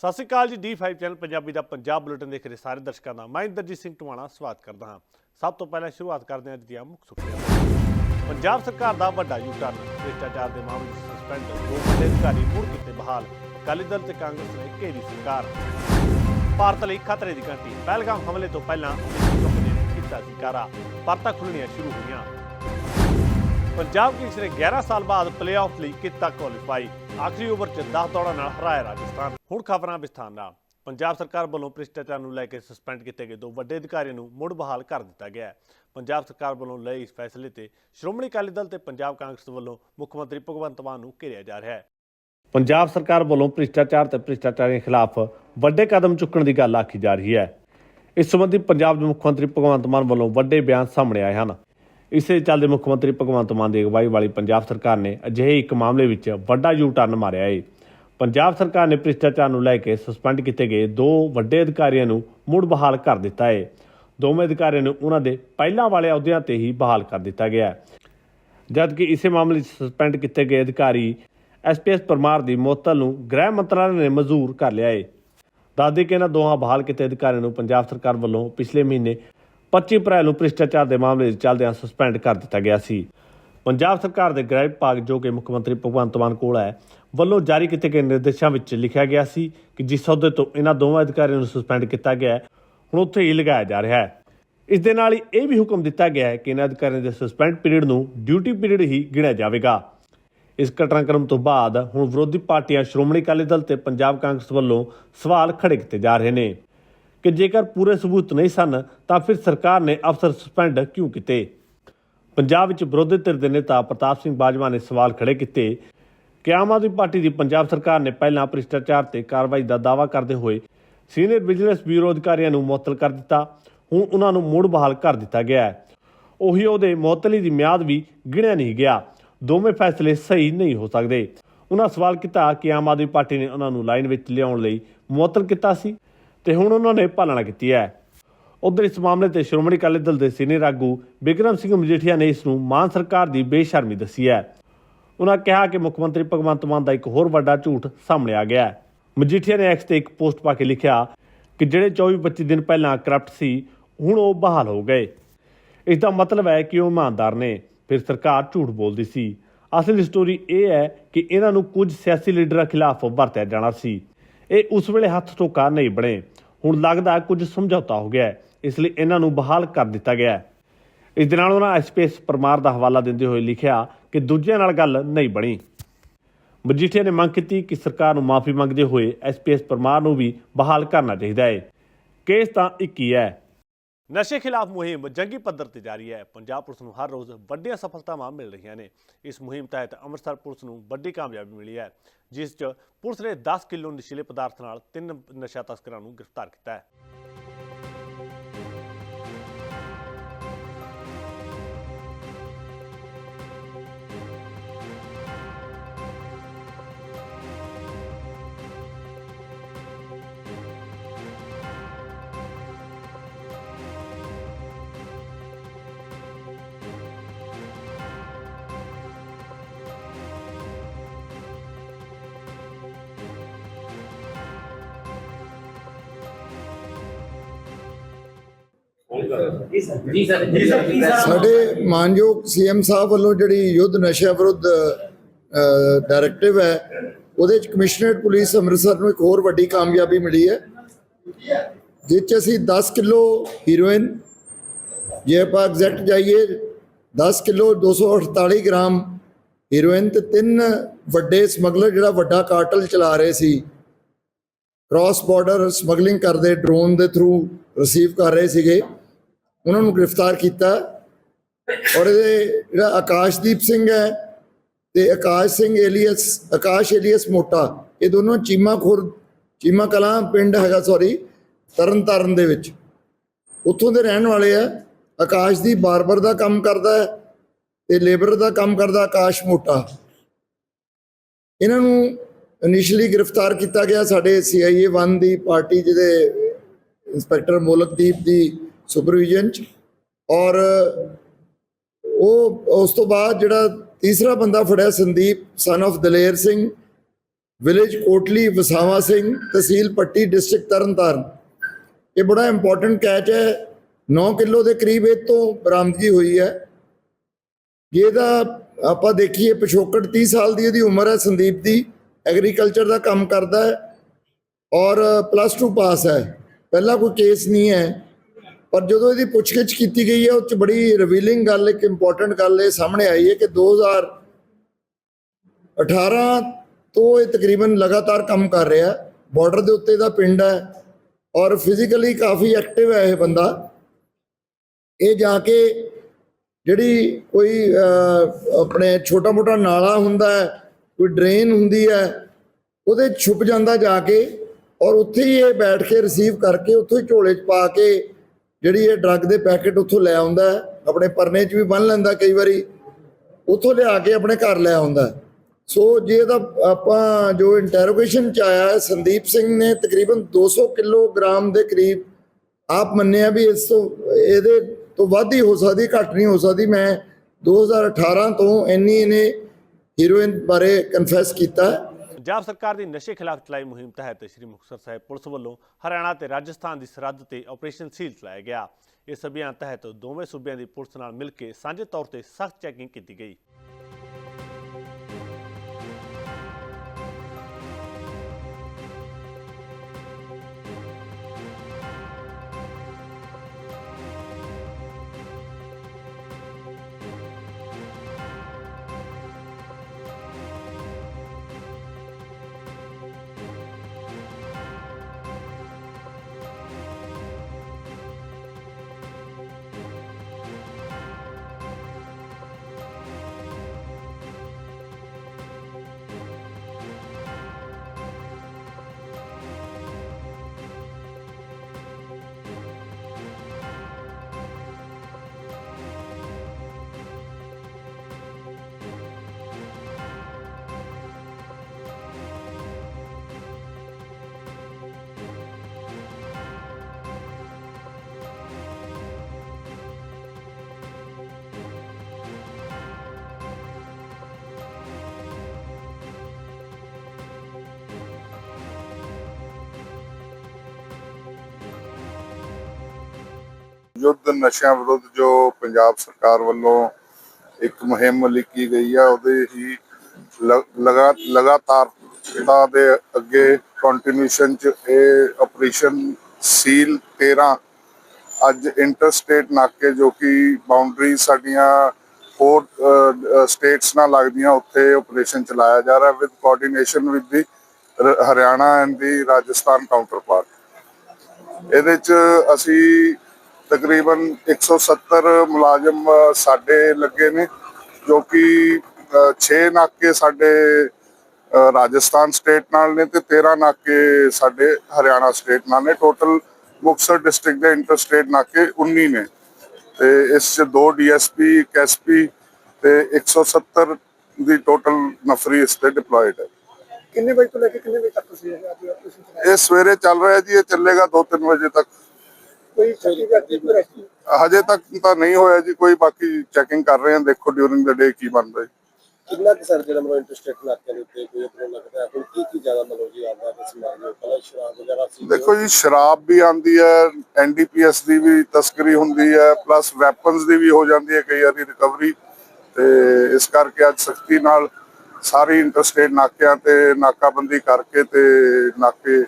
ਸਤਿ ਸ਼੍ਰੀ ਅਕਾਲ ਜੀ D5 channel Punjabi ਦਾ ਪੰਜਾਬ ਬੁਲੇਟਿਨ ਦੇਖ ਰਹੇ ਸਾਰੇ ਦਰਸ਼ਕਾਂ ਦਾ। ਮੈਂ ਇੰਦਰਜੀਤ ਸਿੰਘ ਟਵਾਣਾ ਸਵਾਗਤ ਕਰਦਾ ਹਾਂ। ਸਭ ਤੋਂ ਪਹਿਲਾਂ ਸ਼ੁਰੂਆਤ ਕਰਦੇ ਹਾਂ ਅੱਜ ਦੀਆਂ ਮੁੱਖ ਸੁਰਖੀਆਂ ਪੰਜਾਬ ਸਰਕਾਰ ਦਾ ਵੱਡਾ ਯੂ ਭ੍ਰਿਸ਼ਟਾਚਾਰ ਦੇ ਮਾਮਲੇ 'ਚ ਸਸਪੈਂਡ ਦੋ ਵੱਡੇ ਅਧਿਕਾਰੀ ਮੁੜ ਕੀਤੇ ਬਹਾਲ, ਅਕਾਲੀ ਦਲ ਤੇ ਕਾਂਗਰਸ ਨੇ ਘੇਰੀ ਸਰਕਾਰ। ਭਾਰਤ ਲਈ ਖਤਰੇ ਦੀ ਘੰਟੀ, ਪਹਿਲਗਾਮ ਹਮਲੇ ਤੋਂ ਪਹਿਲਾਂ ਕੰਪਨੀ ਨੇ ਕੀਤਾ ਸੀ ਕਾਰਾ ਖੁੱਲਣੀਆਂ ਸ਼ੁਰੂ ਹੋਈਆਂ। ਪੰਜਾਬ ਕਿੰਗਸ ਨੇ 11 ਸਾਲ ਬਾਅਦ ਪਲੇਆਫ ਲਈ ਕੀਤਾ ਕੁਆਲੀਫਾਈ ਆਖਰੀ ਓਵਰ 'ਚ 10 ਦੌੜਾਂ ਨਾਲ ਹਰਾਇਆ ਰਾਜਸਥਾਨ। ਹੁਣ ਖਬਰਾਂ ਵਿਸਥਾਰ ਨਾਲ। ਪੰਜਾਬ ਸਰਕਾਰ ਵੱਲੋਂ ਭ੍ਰਿਸ਼ਟਾਚਾਰ ਨੂੰ ਲੈ ਕੇ ਸਸਪੈਂਡ ਕੀਤੇ ਗਏ ਦੋ ਵੱਡੇ ਅਧਿਕਾਰੀਆਂ ਨੂੰ ਮੁੜ ਬਹਾਲ ਕਰ ਦਿੱਤਾ ਗਿਆ ਹੈ। ਪੰਜਾਬ ਸਰਕਾਰ ਵੱਲੋਂ ਲਏ ਇਸ ਫੈਸਲੇ ਤੇ ਸ਼੍ਰੋਮਣੀ ਅਕਾਲੀ ਦਲ ਤੇ ਪੰਜਾਬ ਕਾਂਗਰਸ ਵੱਲੋਂ ਮੁੱਖ ਮੰਤਰੀ ਭਗਵੰਤ ਮਾਨ ਨੂੰ ਘੇਰਿਆ ਜਾ ਰਿਹਾ ਹੈ। ਪੰਜਾਬ ਸਰਕਾਰ ਵੱਲੋਂ ਭ੍ਰਿਸ਼ਟਾਚਾਰ ਤੇ ਭ੍ਰਿਸ਼ਟਾਚਾਰੀਆਂ ਖਿਲਾਫ ਵੱਡੇ ਕਦਮ ਚੁੱਕਣ ਦੀ ਗੱਲ ਆਖੀ ਜਾ ਰਹੀ ਹੈ। ਇਸ ਸੰਬੰਧੀ ਪੰਜਾਬ ਦੇ ਮੁੱਖ ਮੰਤਰੀ ਭਗਵੰਤ ਮਾਨ ਵੱਲੋਂ ਵੱਡੇ ਬਿਆਨ ਸਾਹਮਣੇ ਆਏ ਹਨ। ਇਸੇ ਚੱਲਦੇ ਮੁੱਖ ਮੰਤਰੀ ਭਗਵੰਤ ਮਾਨ ਦੀ ਅਗਵਾਈ ਵਾਲੀ ਪੰਜਾਬ ਸਰਕਾਰ ਨੇ ਅਜਿਹੇ ਇੱਕ ਮਾਮਲੇ ਵਿੱਚ ਵੱਡਾ ਯੂ ਟਰਨ ਮਾਰਿਆ ਹੈ ਪੰਜਾਬ ਸਰਕਾਰ ਨੇ ਭ੍ਰਿਸ਼ਟਾਚਾਰ ਨੂੰ ਲੈ ਕੇ ਸਸਪੈਂਡ ਕੀਤੇ ਗਏ ਦੋ ਵੱਡੇ ਅਧਿਕਾਰੀਆਂ ਨੂੰ ਮੁੜ ਬਹਾਲ ਕਰ ਦਿੱਤਾ ਹੈ ਦੋਵੇਂ ਅਧਿਕਾਰੀਆਂ ਨੂੰ ਉਹਨਾਂ ਦੇ ਪਹਿਲਾਂ ਵਾਲੇ ਅਹੁਦਿਆਂ ਤੇ ਹੀ ਬਹਾਲ ਕਰ ਦਿੱਤਾ ਗਿਆ ਜਦਕਿ ਇਸੇ ਮਾਮਲੇ 'ਚ ਸਸਪੈਂਡ ਕੀਤੇ ਗਏ ਅਧਿਕਾਰੀ ਐਸਪੀਐਸ ਪਰਮਾਰ ਦੀ ਮੁਅੱਤਲ ਨੂੰ ਗ੍ਰਹਿ ਮੰਤਰਾਲੇ ਨੇ ਮਨਜ਼ੂਰ ਕਰ ਲਿਆ ਹੈ ਦੱਸਦੇ ਕਿ ਇਹਨਾਂ ਦੋਹਾਂ ਬਹਾਲ ਕੀਤੇ ਅਧਿਕਾਰੀਆਂ ਨੂੰ ਪੰਜਾਬ ਸਰਕਾਰ ਵੱਲੋਂ ਪਿਛਲੇ ਮਹੀਨੇ 25 ਅਪ੍ਰੈਲ ਨੂੰ ਭ੍ਰਿਸ਼ਟਾਚਾਰ ਦੇ ਮਾਮਲੇ 'ਚ ਚੱਲਦਿਆਂ ਸਸਪੈਂਡ ਕਰ ਦਿੱਤਾ ਗਿਆ ਸੀ। ਪੰਜਾਬ ਸਰਕਾਰ ਦੇ ਗ੍ਰਹਿ ਵਿਭਾਗ ਜੋ ਕਿ ਮੁੱਖ ਮੰਤਰੀ ਭਗਵੰਤ ਮਾਨ ਕੋਲ ਹੈ, ਵੱਲੋਂ ਜਾਰੀ ਕੀਤੇ ਗਏ ਨਿਰਦੇਸ਼ਾਂ ਵਿੱਚ ਲਿਖਿਆ ਗਿਆ ਸੀ ਕਿ ਜਿਸ ਅਹੁਦੇ ਤੋਂ ਇਹਨਾਂ ਦੋਵਾਂ ਅਧਿਕਾਰੀਆਂ ਨੂੰ ਸਸਪੈਂਡ ਕੀਤਾ ਗਿਆ ਹੈ, ਹੁਣ ਉੱਥੇ ਹੀ ਲਗਾਇਆ ਜਾ ਰਿਹਾ ਹੈ। ਇਸ ਦੇ ਨਾਲ ਹੀ ਇਹ ਵੀ ਹੁਕਮ ਦਿੱਤਾ ਗਿਆ ਹੈ ਕਿ ਇਹਨਾਂ ਅਧਿਕਾਰੀਆਂ ਦੇ ਸਸਪੈਂਡ ਪੀਰੀਅਡ ਨੂੰ ਡਿਊਟੀ ਪੀਰੀਅਡ ਹੀ ਗਿਣਿਆ ਜਾਵੇਗਾ। ਇਸ ਘਟਨਾਕ੍ਰਮ ਤੋਂ ਬਾਅਦ ਹੁਣ ਵਿਰੋਧੀ ਪਾਰਟੀਆਂ ਸ਼੍ਰੋਮਣੀ ਅਕਾਲੀ ਦਲ ਤੇ ਪੰਜਾਬ ਕਾਂਗਰਸ ਵੱਲੋਂ ਸਵਾਲ ਖੜੇ ਕੀਤੇ ਜਾ ਰਹੇ ਨੇ। ਕਿ ਜੇਕਰ ਪੂਰੇ ਸਬੂਤ ਨਹੀਂ ਸਨ, ਤਾਂ ਫਿਰ ਸਰਕਾਰ ਨੇ ਅਫਸਰ ਸਸਪੈਂਡ ਕਿਉਂ ਕੀਤੇ? ਪੰਜਾਬ ਵਿੱਚ ਵਿਰੋਧੀ ਧਿਰ ਦੇ ਨੇਤਾ ਪ੍ਰਤਾਪ ਸਿੰਘ ਬਾਜਵਾ ਨੇ ਸਵਾਲ ਖੜੇ ਕੀਤੇ ਕਿ ਆਮ ਆਦਮੀ ਪਾਰਟੀ ਦੀ ਪੰਜਾਬ ਸਰਕਾਰ ਨੇ ਪਹਿਲਾਂ ਭ੍ਰਿਸ਼ਟਾਚਾਰ ਤੇ ਕਾਰਵਾਈ ਦਾ ਦਾਅਵਾ ਕਰਦੇ ਹੋਏ ਸੀਨੀਅਰ ਵਿਜੀਲੈਂਸ ਬਿਊਰੋ ਅਧਿਕਾਰੀਆਂ ਨੂੰ ਮੁਅੱਤਲ ਕਰ ਦਿੱਤਾ, ਹੁਣ ਉਹਨਾਂ ਨੂੰ ਮੁੜ ਬਹਾਲ ਕਰ ਦਿੱਤਾ ਗਿਆ ਹੈ। ਉਹੀ ਉਹਦੇ ਮੁਅੱਤਲੀ ਦੀ ਮਿਆਦ ਵੀ ਗਿਣਿਆ ਨਹੀਂ ਗਿਆ। ਦੋਵੇਂ ਫੈਸਲੇ ਸਹੀ ਨਹੀਂ ਹੋ ਸਕਦੇ। ਉਹਨਾਂ ਸਵਾਲ ਕੀਤਾ ਕਿ ਆਮ ਆਦਮੀ ਪਾਰਟੀ ਨੇ ਉਹਨਾਂ ਨੂੰ ਲਾਈਨ ਵਿੱਚ ਲਿਆਉਣ ਲਈ ਮੁਅੱਤਲ ਕੀਤਾ ਸੀ। ਤੇ ਹੁਣ ਉਹਨਾਂ ਨੇ ਪਾਲਣਾ ਕੀਤੀ ਹੈ। ਉਧਰ ਇਸ ਮਾਮਲੇ ਤੇ ਸ਼੍ਰੋਮਣੀ ਅਕਾਲੀ ਦਲ ਦੇ ਸੀਨੀਅਰ ਆਗੂ ਬਿਕਰਮ ਸਿੰਘ ਮਜੀਠੀਆ ਨੇ ਇਸ ਨੂੰ ਮਾਨ ਸਰਕਾਰ ਦੀ ਬੇਸ਼ਰਮੀ ਦੱਸੀ ਹੈ। ਉਹਨਾਂ ਕਿਹਾ ਕਿ ਮੁੱਖ ਮੰਤਰੀ ਭਗਵੰਤ ਮਾਨ ਦਾ ਇੱਕ ਹੋਰ ਵੱਡਾ ਝੂਠ ਸਾਹਮਣੇ ਆ ਗਿਆ ਹੈ। ਮਜੀਠੀਆ ਨੇ ਐਕਸ ਤੇ ਇੱਕ ਪੋਸਟ ਪਾ ਕੇ ਲਿਖਿਆ ਕਿ ਜਿਹੜੇ 24-25 ਦਿਨ ਪਹਿਲਾਂ ਕਰਪਟ ਸੀ, ਹੁਣ ਉਹ ਬਹਾਲ ਹੋ ਗਏ। ਇਸ ਦਾ ਮਤਲਬ ਹੈ ਕਿ ਉਹ ਇਮਾਨਦਾਰ ਨੇ, ਫਿਰ ਸਰਕਾਰ ਝੂਠ ਬੋਲਦੀ ਸੀ। ਅਸਲੀ ਸਟੋਰੀ ਇਹ ਹੈ ਕਿ ਇਹਨਾਂ ਨੂੰ ਕੁਝ ਸਿਆਸੀ ਲੀਡਰਾਂ ਖਿਲਾਫ ਵਰਤਿਆ ਜਾਣਾ ਸੀ। ਇਹ ਉਸ ਵੇਲੇ ਹੱਥ ਟੋਕਾ ਨਹੀਂ ਬਣੇ। ਹੁਣ ਲੱਗਦਾ ਕੁਝ ਸਮਝੌਤਾ ਹੋ ਗਿਆ ਇਸ ਲਈ ਇਹਨਾਂ ਨੂੰ ਬਹਾਲ ਕਰ ਦਿੱਤਾ ਗਿਆ ਹੈ। ਇਸ ਦੇ ਨਾਲ ਉਹਨਾਂ ਐਸਪੀਐਸ ਪਰਮਾਰ ਦਾ ਹਵਾਲਾ ਦਿੰਦੇ ਹੋਏ ਲਿਖਿਆ ਕਿ ਦੂਜਿਆਂ ਨਾਲ ਗੱਲ ਨਹੀਂ ਬਣੀ। ਮਜੀਠੀਆ ਨੇ ਮੰਗ ਕੀਤੀ ਕਿ ਸਰਕਾਰ ਨੂੰ ਮਾਫੀ ਮੰਗਦੇ ਹੋਏ ਐਸਪੀਐਸ ਪਰਮਾਰ ਨੂੰ ਵੀ ਬਹਾਲ ਕਰਨਾ ਚਾਹੀਦਾ ਹੈ। ਕੇਸ ਤਾਂ ਇੱਕ ਹੀ ਹੈ। ਨਸ਼ੇ ਖਿਲਾਫ ਮੁਹਿੰਮ ਜੰਗੀ ਪੱਧਰ ਤੇ ਜਾਰੀ ਹੈ। ਪੰਜਾਬ ਪੁਲਿਸ ਨੂੰ ਹਰ ਰੋਜ਼ ਵੱਡੀਆਂ ਸਫਲਤਾਵਾਂ ਮਿਲ ਰਹੀਆਂ ਨੇ। ਇਸ ਮੁਹਿੰਮ ਤਹਿਤ ਅੰਮ੍ਰਿਤਸਰ ਪੁਲਿਸ ਨੂੰ ਵੱਡੀ ਕਾਮਯਾਬੀ ਮਿਲੀ ਹੈ, ਜਿਸ 'ਚ ਪੁਲਿਸ ਨੇ 10 ਕਿਲੋ ਨਸ਼ੀਲੇ ਪਦਾਰਥ ਨਾਲ ਤਿੰਨ ਨਸ਼ਾ ਤਸਕਰਾਂ ਨੂੰ ਗ੍ਰਿਫਤਾਰ ਕੀਤਾ ਹੈ। ਜੀ ਸਰ ਜੀ ਸਰ ਸਾਡੇ ਮਾਨਯੋਗ ਸੀਐਮ ਸਾਹਿਬ ਵੱਲੋਂ ਜਿਹੜੀ ਯੁੱਧ ਨਸ਼ਾ ਵਿਰੁੱਧ ਡਾਇਰੈਕਟਿਵ ਹੈ, ਉਹਦੇ ਚ ਕਮਿਸ਼ਨਰੇਟ ਪੁਲਿਸ ਅੰਮ੍ਰਿਤਸਰ ਨੂੰ ਇੱਕ ਹੋਰ ਵੱਡੀ ਕਾਮਯਾਬੀ ਮਿਲੀ ਹੈ, ਜਿਸ ਚ ਅਸੀਂ 10 ਕਿਲੋ ਹੀਰੋਇਨ ਜੇ ਆਪਾਂ ਐਗਜ਼ੈਕਟ ਜਾਈਏ 10 ਕਿਲੋ 248 ਗ੍ਰਾਮ ਹੀਰੋਇਨ ਤੇ ਤਿੰਨ ਵੱਡੇ ਸਮਗਲਰ, ਜਿਹੜਾ ਵੱਡਾ ਕਾਰਟਲ ਚਲਾ ਰਹੇ ਸੀ ਕ੍ਰਾਸ ਬਾਰਡਰ ਸਮਗਲਿੰਗ ਕਰਦੇ ਡਰੋਨ ਦੇ ਥਰੂ ਰਿਸੀਵ ਕਰ ਰਹੇ ਸੀਗੇ। ਉਹਨਾਂ ਨੂੰ ਗ੍ਰਿਫਤਾਰ ਕੀਤਾ। ਔਰ ਇਹਦੇ ਜਿਹੜਾ ਆਕਾਸ਼ਦੀਪ ਸਿੰਘ ਹੈ ਤੇ ਆਕਾਸ਼ ਸਿੰਘ ਏਲੀਅਸ, ਆਕਾਸ਼ ਏਲੀਅਸ ਮੋਟਾ, ਇਹ ਦੋਨੋਂ ਚੀਮਾ ਖੁਰ ਚੀਮਾ ਕਲਾਂ ਪਿੰਡ ਹੈਗਾ ਸੌਰੀ ਤਰਨ ਤਾਰਨ ਦੇ ਵਿੱਚ। ਉੱਥੋਂ ਦੇ ਰਹਿਣ ਵਾਲੇ ਆ। ਆਕਾਸ਼ ਦੀ ਬਾਰਬਰ ਦਾ ਕੰਮ ਕਰਦਾ ਹੈ ਤੇ ਲੇਬਰ ਦਾ ਕੰਮ ਕਰਦਾ ਆਕਾਸ਼ ਮੋਟਾ। ਇਹਨਾਂ ਨੂੰ ਇਨੀਸ਼ੀਅਲੀ ਗ੍ਰਿਫਤਾਰ ਕੀਤਾ ਗਿਆ ਸਾਡੇ ਸੀਆਈਏ 1 ਦੀ ਪਾਰਟੀ ਜਿਹਦੇ ਇੰਸਪੈਕਟਰ ਮੋਲਕਦੀਪ ਦੀ ਸੁਪਰਵਿਜ਼ਨ ਚ। ਔਰ ਉਹ ਉਸ ਤੋਂ ਬਾਅਦ ਜਿਹੜਾ ਤੀਸਰਾ ਬੰਦਾ ਫੜਿਆ ਸੰਦੀਪ ਸਨ of Daler Singh village Kotli Wasawa Singh, tehsil Patti district Tarn Taran. ਇਹ ਬੜਾ ਇੰਪੋਰਟੈਂਟ ਕੈਚ ਹੈ। 9 ਕਿਲੋ ਦੇ ਕਰੀਬ ਇਹ ਤੋਂ ਬਰਾਮਦਗੀ ਹੋਈ ਹੈ। ਜਿਹਦਾ ਆਪਾਂ ਦੇਖੀਏ, ਪਿਛੋਕੜ 30 ਸਾਲ ਦੀ ਇਹਦੀ ਉਮਰ ਹੈ ਸੰਦੀਪ ਦੀ। ਐਗਰੀਕਲਚਰ ਦਾ ਕੰਮ ਕਰਦਾ ਹੈ। ਔਰ ਪਲੱਸ 2 ਪਾਸ ਹੈ। ਪਹਿਲਾਂ ਕੋਈ ਕੇਸ ਨਹੀਂ ਹੈ। ਪਰ ਜਦੋਂ ਇਹਦੀ ਪੁੱਛਗਿੱਛ ਕੀਤੀ ਗਈ ਹੈ, ਉਹ ਚ ਬੜੀ ਰਿਵੀਲਿੰਗ ਗੱਲ, ਇੱਕ ਇੰਪੋਰਟੈਂਟ ਗੱਲ ਇਹ ਸਾਹਮਣੇ ਆਈ ਹੈ ਕਿ 2018 ਤੋਂ ਇਹ ਤਕਰੀਬਨ ਲਗਾਤਾਰ ਕੰਮ ਕਰ ਰਿਹਾ ਬਾਰਡਰ ਦੇ ਉੱਤੇ ਦਾ ਪਿੰਡ ਹੈ ਔਰ ਫਿਜ਼ੀਕਲੀ ਕਾਫੀ ਐਕਟਿਵ ਹੈ ਇਹ ਬੰਦਾ। ਇਹ ਜਾ ਕੇ ਜਿਹੜੀ ਕੋਈ ਆਪਣੇ ਛੋਟਾ ਮੋਟਾ ਨਾਲਾ ਹੁੰਦਾ ਹੈ, ਕੋਈ ਡਰੇਨ ਹੁੰਦੀ ਹੈ, ਉਹਦੇ 'ਚ ਛੁਪ ਜਾਂਦਾ ਜਾ ਕੇ ਔਰ ਉੱਥੇ ਹੀ ਇਹ ਬੈਠ ਕੇ ਰਿਸੀਵ ਕਰਕੇ ਉੱਥੋਂ ਹੀ ਝੋਲੇ 'ਚ ਪਾ ਕੇ ਜਿਹੜੀ ਇਹ ਡਰੱਗ ਦੇ ਪੈਕੇਟ ਉੱਥੋਂ ਲੈ ਆਉਂਦਾ ਆਪਣੇ ਪਰਨੇ 'ਚ ਵੀ ਬੰਨ ਲੈਂਦਾ ਕਈ ਵਾਰੀ, ਉੱਥੋਂ ਲਿਆ ਕੇ ਆਪਣੇ ਘਰ ਲੈ ਆਉਂਦਾ ਸੋ ਜੇ ਇਹਦਾ ਆਪਾਂ ਜੋ ਇੰਟਰੋਗੇਸ਼ਨ ਚ ਆਇਆ ਸੰਦੀਪ ਸਿੰਘ ਨੇ ਤਕਰੀਬਨ 200 ਕਿਲੋਗ੍ਰਾਮ ਦੇ ਕਰੀਬ ਆਪ ਮੰਨਿਆ ਵੀ ਇਸ ਤੋਂ, ਇਹਦੇ ਤੋਂ ਵੱਧ ਹੀ ਹੋ ਸਕਦੀ, ਘੱਟ ਨਹੀਂ ਹੋ ਸਕਦੀ। ਮੈਂ 2018 ਤੋਂ ਇੰਨੀ ਇਹਨੇ ਹੀਰੋਇਨ ਬਾਰੇ ਕਨਫੈਸ ਕੀਤਾ ਪੰਜਾਬ ਸਰਕਾਰ ਦੀ ਨਸ਼ੇ ਖਿਲਾਫ ਚਲਾਈ ਮੁਹਿੰਮ ਤਹਿਤ ਸ੍ਰੀ ਮੁਕਤਸਰ ਸਾਹਿਬ ਪੁਲਿਸ ਵੱਲੋਂ ਹਰਿਆਣਾ ਤੇ ਰਾਜਸਥਾਨ ਦੀ ਸਰਹੱਦ ਤੇ ਆਪਰੇਸ਼ਨ ਸੀਲ ਚਲਾਇਆ ਗਿਆ। ਇਸ ਅਭਿਆਨ ਤਹਿਤ ਦੋਵੇਂ ਸੂਬਿਆਂ ਦੀ ਪੁਲਿਸ ਨਾਲ ਮਿਲ ਕੇ ਸਾਂਝੇ ਤੌਰ ਤੇ ਸਖਤ ਚੈਕਿੰਗ ਕੀਤੀ ਗਈ। ਯੁੱਧ ਨਸ਼ਿਆਂ ਵਿਰੁੱਧ ਜੋ ਪੰਜਾਬ ਸਰਕਾਰ ਵੱਲੋਂ ਇੱਕ ਮੁਹਿੰਮ ਲਿਖੀ ਗਈ ਆ, ਉਹਦੇ ਹੀ ਲ- ਲਗਾ, ਲਗਾਤਾਰਤਾ ਦੇ ਅੱਗੇ ਕੰਟੀਨਿਊਸ਼ਨ ਚ ਇਹ ਆਪਰੇਸ਼ਨ ਸੀਲ 13 ਅੱਜ ਇੰਟਰਸਟੇਟ ਨਾਕੇ ਜੋ ਕਿ ਬਾਉਂਡਰੀ ਸਾਡੀਆਂ ਹੋਰ ਸਟੇਟਸ ਨਾਲ ਲੱਗਦੀਆਂ, ਉੱਥੇ ਆਪਰੇਸ਼ਨ ਚਲਾਇਆ ਜਾ ਰਿਹਾ with coordination with the Haryana and the Rajasthan counterpart ਇਹਦੇ ਚ ਅਸੀਂ ਤਕਰੀਬਨ 170 ਮੁਲਾਜ਼ਮ ਸਾਡੇ ਲੱਗੇ ਨੇ ਜੋ ਕਿ 6 ਨਾਕੇ ਸਾਡੇ ਰਾਜਸਥਾਨ ਸਟੇਟ ਨਾਲ ਨੇ ਤੇ 13 ਨਾਕੇ ਸਾਡੇ ਹਰਿਆਣਾ ਸਟੇਟ ਨਾਲ ਨੇ। ਟੋਟਲ ਮੁਕਤਸਰ ਡਿਸਟ੍ਰਿਕਟ ਦੇ ਇੰਟਰ ਸਟੇਟ ਨਾਕੇ 19 ਨੇ। ਤੇ ਇਸ ਚ ਦੋ ਡੀਐਸਪੀ ਇੱਕ ਐਸਪੀ ਤੇ 170 ਦੀ ਟੋਟਲ ਨਫਰੀ ਇਸ ਤੇ ਡਿਪਲੋਇਡ ਹੈ। ਕਿੰਨੇ ਵਜੇ ਤੋਂ ਲੈ ਕੇ ਕਿੰਨੇ ਵਜੇ ਤੱਕ ਤੁਸੀਂ? ਇਹ ਸਵੇਰੇ ਚੱਲ ਰਿਹਾ ਜੀ ਇਹ ਚੱਲੇਗਾ 2-3 ਵਜੇ ਤੱਕ। ਕੋਈ ਛੱਡੀ ਵਿਅਕਤੀ ਕੋਈ ਰੈਸਟ ਹਜੇ ਤੱਕ ਤਾਂ ਨਹੀਂ ਹੋਇਆ ਜੀ ਕੋਈ ਬਾਕੀ ਚੈਕਿੰਗ ਕਰ ਰਹੇ ਹਾਂ ਦੇਖੋ ਡਿਊਰਿੰਗ ਦ ਡੇ ਕੀ ਬਣਦਾ ਜੀ। ਕਿੰਨਾ ਕੁ ਸਰ ਜਿਹੜਾ ਮਤਲਬ ਇੰਟਰਸਟੇਟ ਨਾਕਿਆਂ ਦੇ ਉੱਤੇ ਕੋਈ ਆਪਣਾ ਲੱਗਦਾ ਹੈ? ਕੀ ਕੀ ਜ਼ਿਆਦਾ ਮਤਲਬ ਜੀ ਆਉਂਦਾ ਤੇ ਸਮਾਨ ਜੋ ਪਹਿਲਾਂ ਸ਼ਰਾਬ ਵਗੈਰਾ ਸੀ। ਦੇਖੋ ਜੀ ਸ਼ਰਾਬ ਵੀ ਆਂਦੀ ਹੈ ਐਨਡੀਪੀਐਸ ਦੀ ਵੀ ਤਸਕਰੀ ਹੁੰਦੀ ਹੈ ਪਲੱਸ ਵੈਪਨਸ ਦੀ ਵੀ ਹੋ ਜਾਂਦੀ ਹੈ ਕਈ ਵਾਰੀ ਰਿਕਵਰੀ ਤੇ ਇਸ ਕਰਕੇ ਅੱਜ ਸਖਤੀ ਨਾਲ ਸਾਰੀ ਇੰਟਰਸਟੇਟ ਨਾਕਿਆਂ ਤੇ ਨਾਕਾਬੰਦੀ ਕਰਕੇ ਤੇ ਨਾਕੇ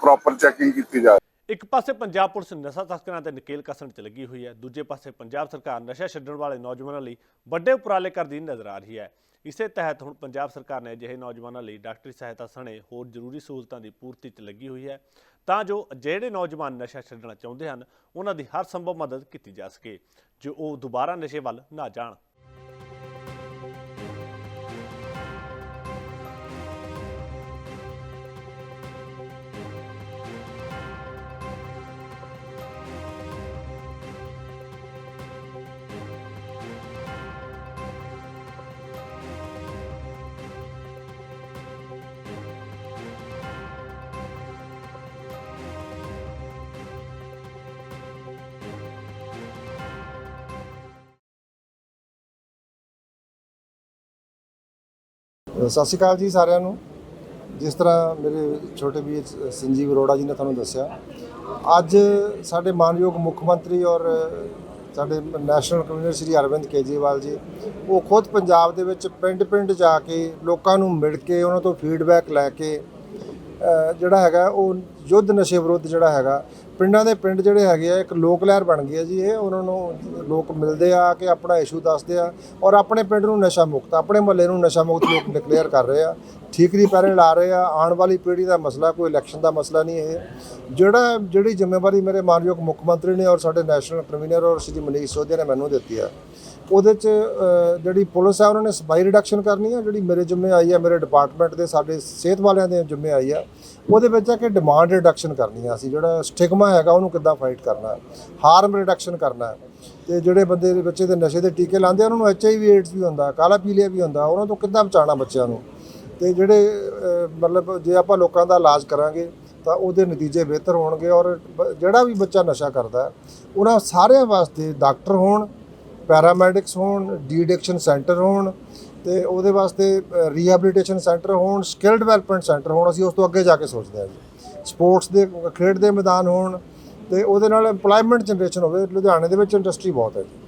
ਪ੍ਰੋਪਰ ਚੈਕਿੰਗ ਕੀਤੀ ਜਾ ਰਹੀ ਹੈ। ਇੱਕ ਪਾਸੇ ਪੰਜਾਬ ਪੁਲਿਸ ਨਸ਼ਾ ਤਸਕਰਾਂ ਤੇ ਨਕੇਲ ਕਸਣ ਚ ਲੱਗੀ ਹੋਈ ਹੈ, ਦੂਜੇ ਪਾਸੇ ਪੰਜਾਬ ਸਰਕਾਰ ਨਸ਼ਾ ਛੱਡਣ ਵਾਲੇ ਨੌਜਵਾਨਾਂ ਲਈ ਵੱਡੇ ਉਪਰਾਲੇ ਕਰਦੀ ਨਜ਼ਰ ਆ ਰਹੀ ਹੈ। ਇਸੇ ਤਹਿਤ ਹੁਣ ਪੰਜਾਬ ਸਰਕਾਰ ਨੇ ਅਜਿਹੇ ਨੌਜਵਾਨਾਂ ਲਈ ਡਾਕਟਰੀ ਸਹਾਇਤਾ ਸਣੇ ਹੋਰ ਜ਼ਰੂਰੀ ਸਹੂਲਤਾਂ ਦੀ ਪੂਰਤੀ 'ਚ ਲੱਗੀ ਹੋਈ ਹੈ ਤਾਂ ਜੋ ਜਿਹੜੇ ਨੌਜਵਾਨ ਨਸ਼ਾ ਛੱਡਣਾ ਚਾਹੁੰਦੇ ਹਨ, ਉਹਨਾਂ ਦੀ ਹਰ ਸੰਭਵ ਮਦਦ ਕੀਤੀ ਜਾ ਸਕੇ, ਜੋ ਉਹ ਦੁਬਾਰਾ ਨਸ਼ੇ ਵੱਲ ਨਾ ਜਾਣ। ਸਤਿ ਸ਼੍ਰੀ ਅਕਾਲ ਜੀ ਸਾਰਿਆਂ ਨੂੰ। ਜਿਸ ਤਰ੍ਹਾਂ ਮੇਰੇ ਛੋਟੇ ਵੀਰ ਸੰਜੀਵ ਅਰੋੜਾ ਜੀ ਨੇ ਤੁਹਾਨੂੰ ਦੱਸਿਆ, ਅੱਜ ਸਾਡੇ ਮਾਨਯੋਗ ਮੁੱਖ ਮੰਤਰੀ ਔਰ ਸਾਡੇ ਨੈਸ਼ਨਲ ਕਨਵੀਨਰ ਸ਼੍ਰੀ ਅਰਵਿੰਦ ਕੇਜਰੀਵਾਲ ਜੀ, ਉਹ ਖੁਦ ਪੰਜਾਬ ਦੇ ਵਿੱਚ ਪਿੰਡ-ਪਿੰਡ ਜਾ ਕੇ ਲੋਕਾਂ ਨੂੰ ਮਿਲ ਕੇ, ਉਹਨਾਂ ਤੋਂ ਫੀਡਬੈਕ ਲੈ ਕੇ ਜਿਹੜਾ ਹੈਗਾ ਉਹ ਯੁੱਧ ਨਸ਼ੇ ਵਿਰੁੱਧ ਜਿਹੜਾ ਹੈਗਾ ਪਿੰਡਾਂ ਦੇ ਪਿੰਡ ਜਿਹੜੇ ਹੈਗੇ ਆ, ਇੱਕ ਲੋਕ ਲਹਿਰ ਬਣ ਗਈ ਹੈ ਜੀ, ਇਹ ਉਹਨਾਂ ਨੂੰ ਲੋਕ ਮਿਲਦੇ ਆ, ਕਿ ਆਪਣਾ ਇਸ਼ੂ ਦੱਸਦੇ ਆ ਔਰ ਆਪਣੇ ਪਿੰਡ ਨੂੰ ਨਸ਼ਾ ਮੁਕਤ, ਆਪਣੇ ਮੁਹੱਲੇ ਨੂੰ ਨਸ਼ਾ ਮੁਕਤ ਲੋਕ ਡਿਕਲੇਅਰ ਕਰ ਰਹੇ ਆ ਠੀਕਰੀ ਪੈਰੇ ਲਾ ਰਹੇ ਆ, ਆਉਣ ਵਾਲੀ ਪੀੜ੍ਹੀ ਦਾ ਮਸਲਾ ਕੋਈ ਇਲੈਕਸ਼ਨ ਦਾ ਮਸਲਾ ਨਹੀਂ ਇਹ। ਜਿਹੜਾ, ਜਿਹੜੀ ਜ਼ਿੰਮੇਵਾਰੀ ਮੇਰੇ ਮਾਨਯੋਗ ਮੁੱਖ ਮੰਤਰੀ ਨੇ ਔਰ ਸਾਡੇ ਨੈਸ਼ਨਲ ਕਨਵੀਨਰ ਔਰ ਸ਼੍ਰੀ ਮਨੀਸ਼ ਸੋਧਿਆ ਨੇ ਮੈਨੂੰ ਦਿੱਤੀ ਆ, ਉਹਦੇ ਚ ਜਿਹੜੀ ਪੁਲਿਸ ਆ, ਉਹਨਾਂ ਨੇ ਸਪਾਈ ਰਿਡਕਸ਼ਨ ਕਰਨੀ ਆ, ਜਿਹੜੀ ਮੇਰੇ ਜਿੰਮੇ ਆਈ ਆ, ਮੇਰੇ ਡਿਪਾਰਟਮੈਂਟ ਦੇ, ਸਾਡੇ ਸਿਹਤ ਵਾਲਿਆਂ ਦੇ ਜਿੰਮੇ ਆਈ ਆ ਉਹਦੇ ਵਿੱਚ ਆ ਕਿ ਡਿਮਾਂਡ ਰਿਡਕਸ਼ਨ ਕਰਨੀ ਆ ਅਸੀਂ, ਜਿਹੜਾ ਸਟਿਗਮਾ ਹੈਗਾ ਉਹਨੂੰ ਕਿੱਦਾਂ ਫਾਈਟ ਕਰਨਾ ਹਾਰਮ ਰਿਡਕਸ਼ਨ ਕਰਨਾ ਹੈ। ਤੇ ਜਿਹੜੇ ਬੰਦੇ ਦੇ ਬੱਚੇ ਦੇ ਨਸ਼ੇ ਦੇ ਟੀਕੇ ਲਾਉਂਦੇ ਆ, ਉਹਨਾਂ ਨੂੰ ਐਚਆਈਵੀ ਏਡਸ ਵੀ ਹੁੰਦਾ, ਕਾਲਾ ਪੀਲੀਆ ਵੀ ਹੁੰਦਾ, ਉਹਨਾਂ ਤੋਂ ਕਿੱਦਾਂ ਬਚਾਉਣਾ ਬੱਚਿਆਂ ਨੂੰ ਤੇ ਜਿਹੜੇ ਮਤਲਬ ਜੇ ਆਪਾਂ ਲੋਕਾਂ ਦਾ ਇਲਾਜ ਕਰਾਂਗੇ, ਤਾਂ ਉਹਦੇ ਨਤੀਜੇ ਬਿਹਤਰ ਹੋਣਗੇ ਔਰ ਜਿਹੜਾ ਵੀ ਬੱਚਾ ਨਸ਼ਾ ਕਰਦਾ ਉਹਨਾਂ ਸਾਰਿਆਂ ਵਾਸਤੇ ਡਾਕਟਰ ਹੋਣ ਪੈਰਾਮੈਡਿਕਸ ਹੋਣ ਡੀਡਿਕਸ਼ਨ ਸੈਂਟਰ ਹੋਣ ਤੇ ਉਹਦੇ ਵਾਸਤੇ ਰੀਹੈਬਿਲਿਟੇਸ਼ਨ ਸੈਂਟਰ ਹੋਣ ਸਕਿੱਲ ਡਿਵੈਲਪਮੈਂਟ ਸੈਂਟਰ ਹੋਣ, ਅਸੀਂ ਉਸ ਤੋਂ ਅੱਗੇ ਜਾ ਕੇ ਸੋਚਦੇ ਹਾਂ ਜੀ। ਸਪੋਰਟਸ ਦੇ, ਖੇਡ ਦੇ ਮੈਦਾਨ ਹੋਣ ਤੇ ਉਹਦੇ ਨਾਲ EMPLOYMENT ਜਨਰੇਸ਼ਨ ਹੋਵੇ, ਲੁਧਿਆਣੇ ਦੇ ਵਿੱਚ ਇੰਡਸਟਰੀ ਬਹੁਤ ਹੈ ਜੀ।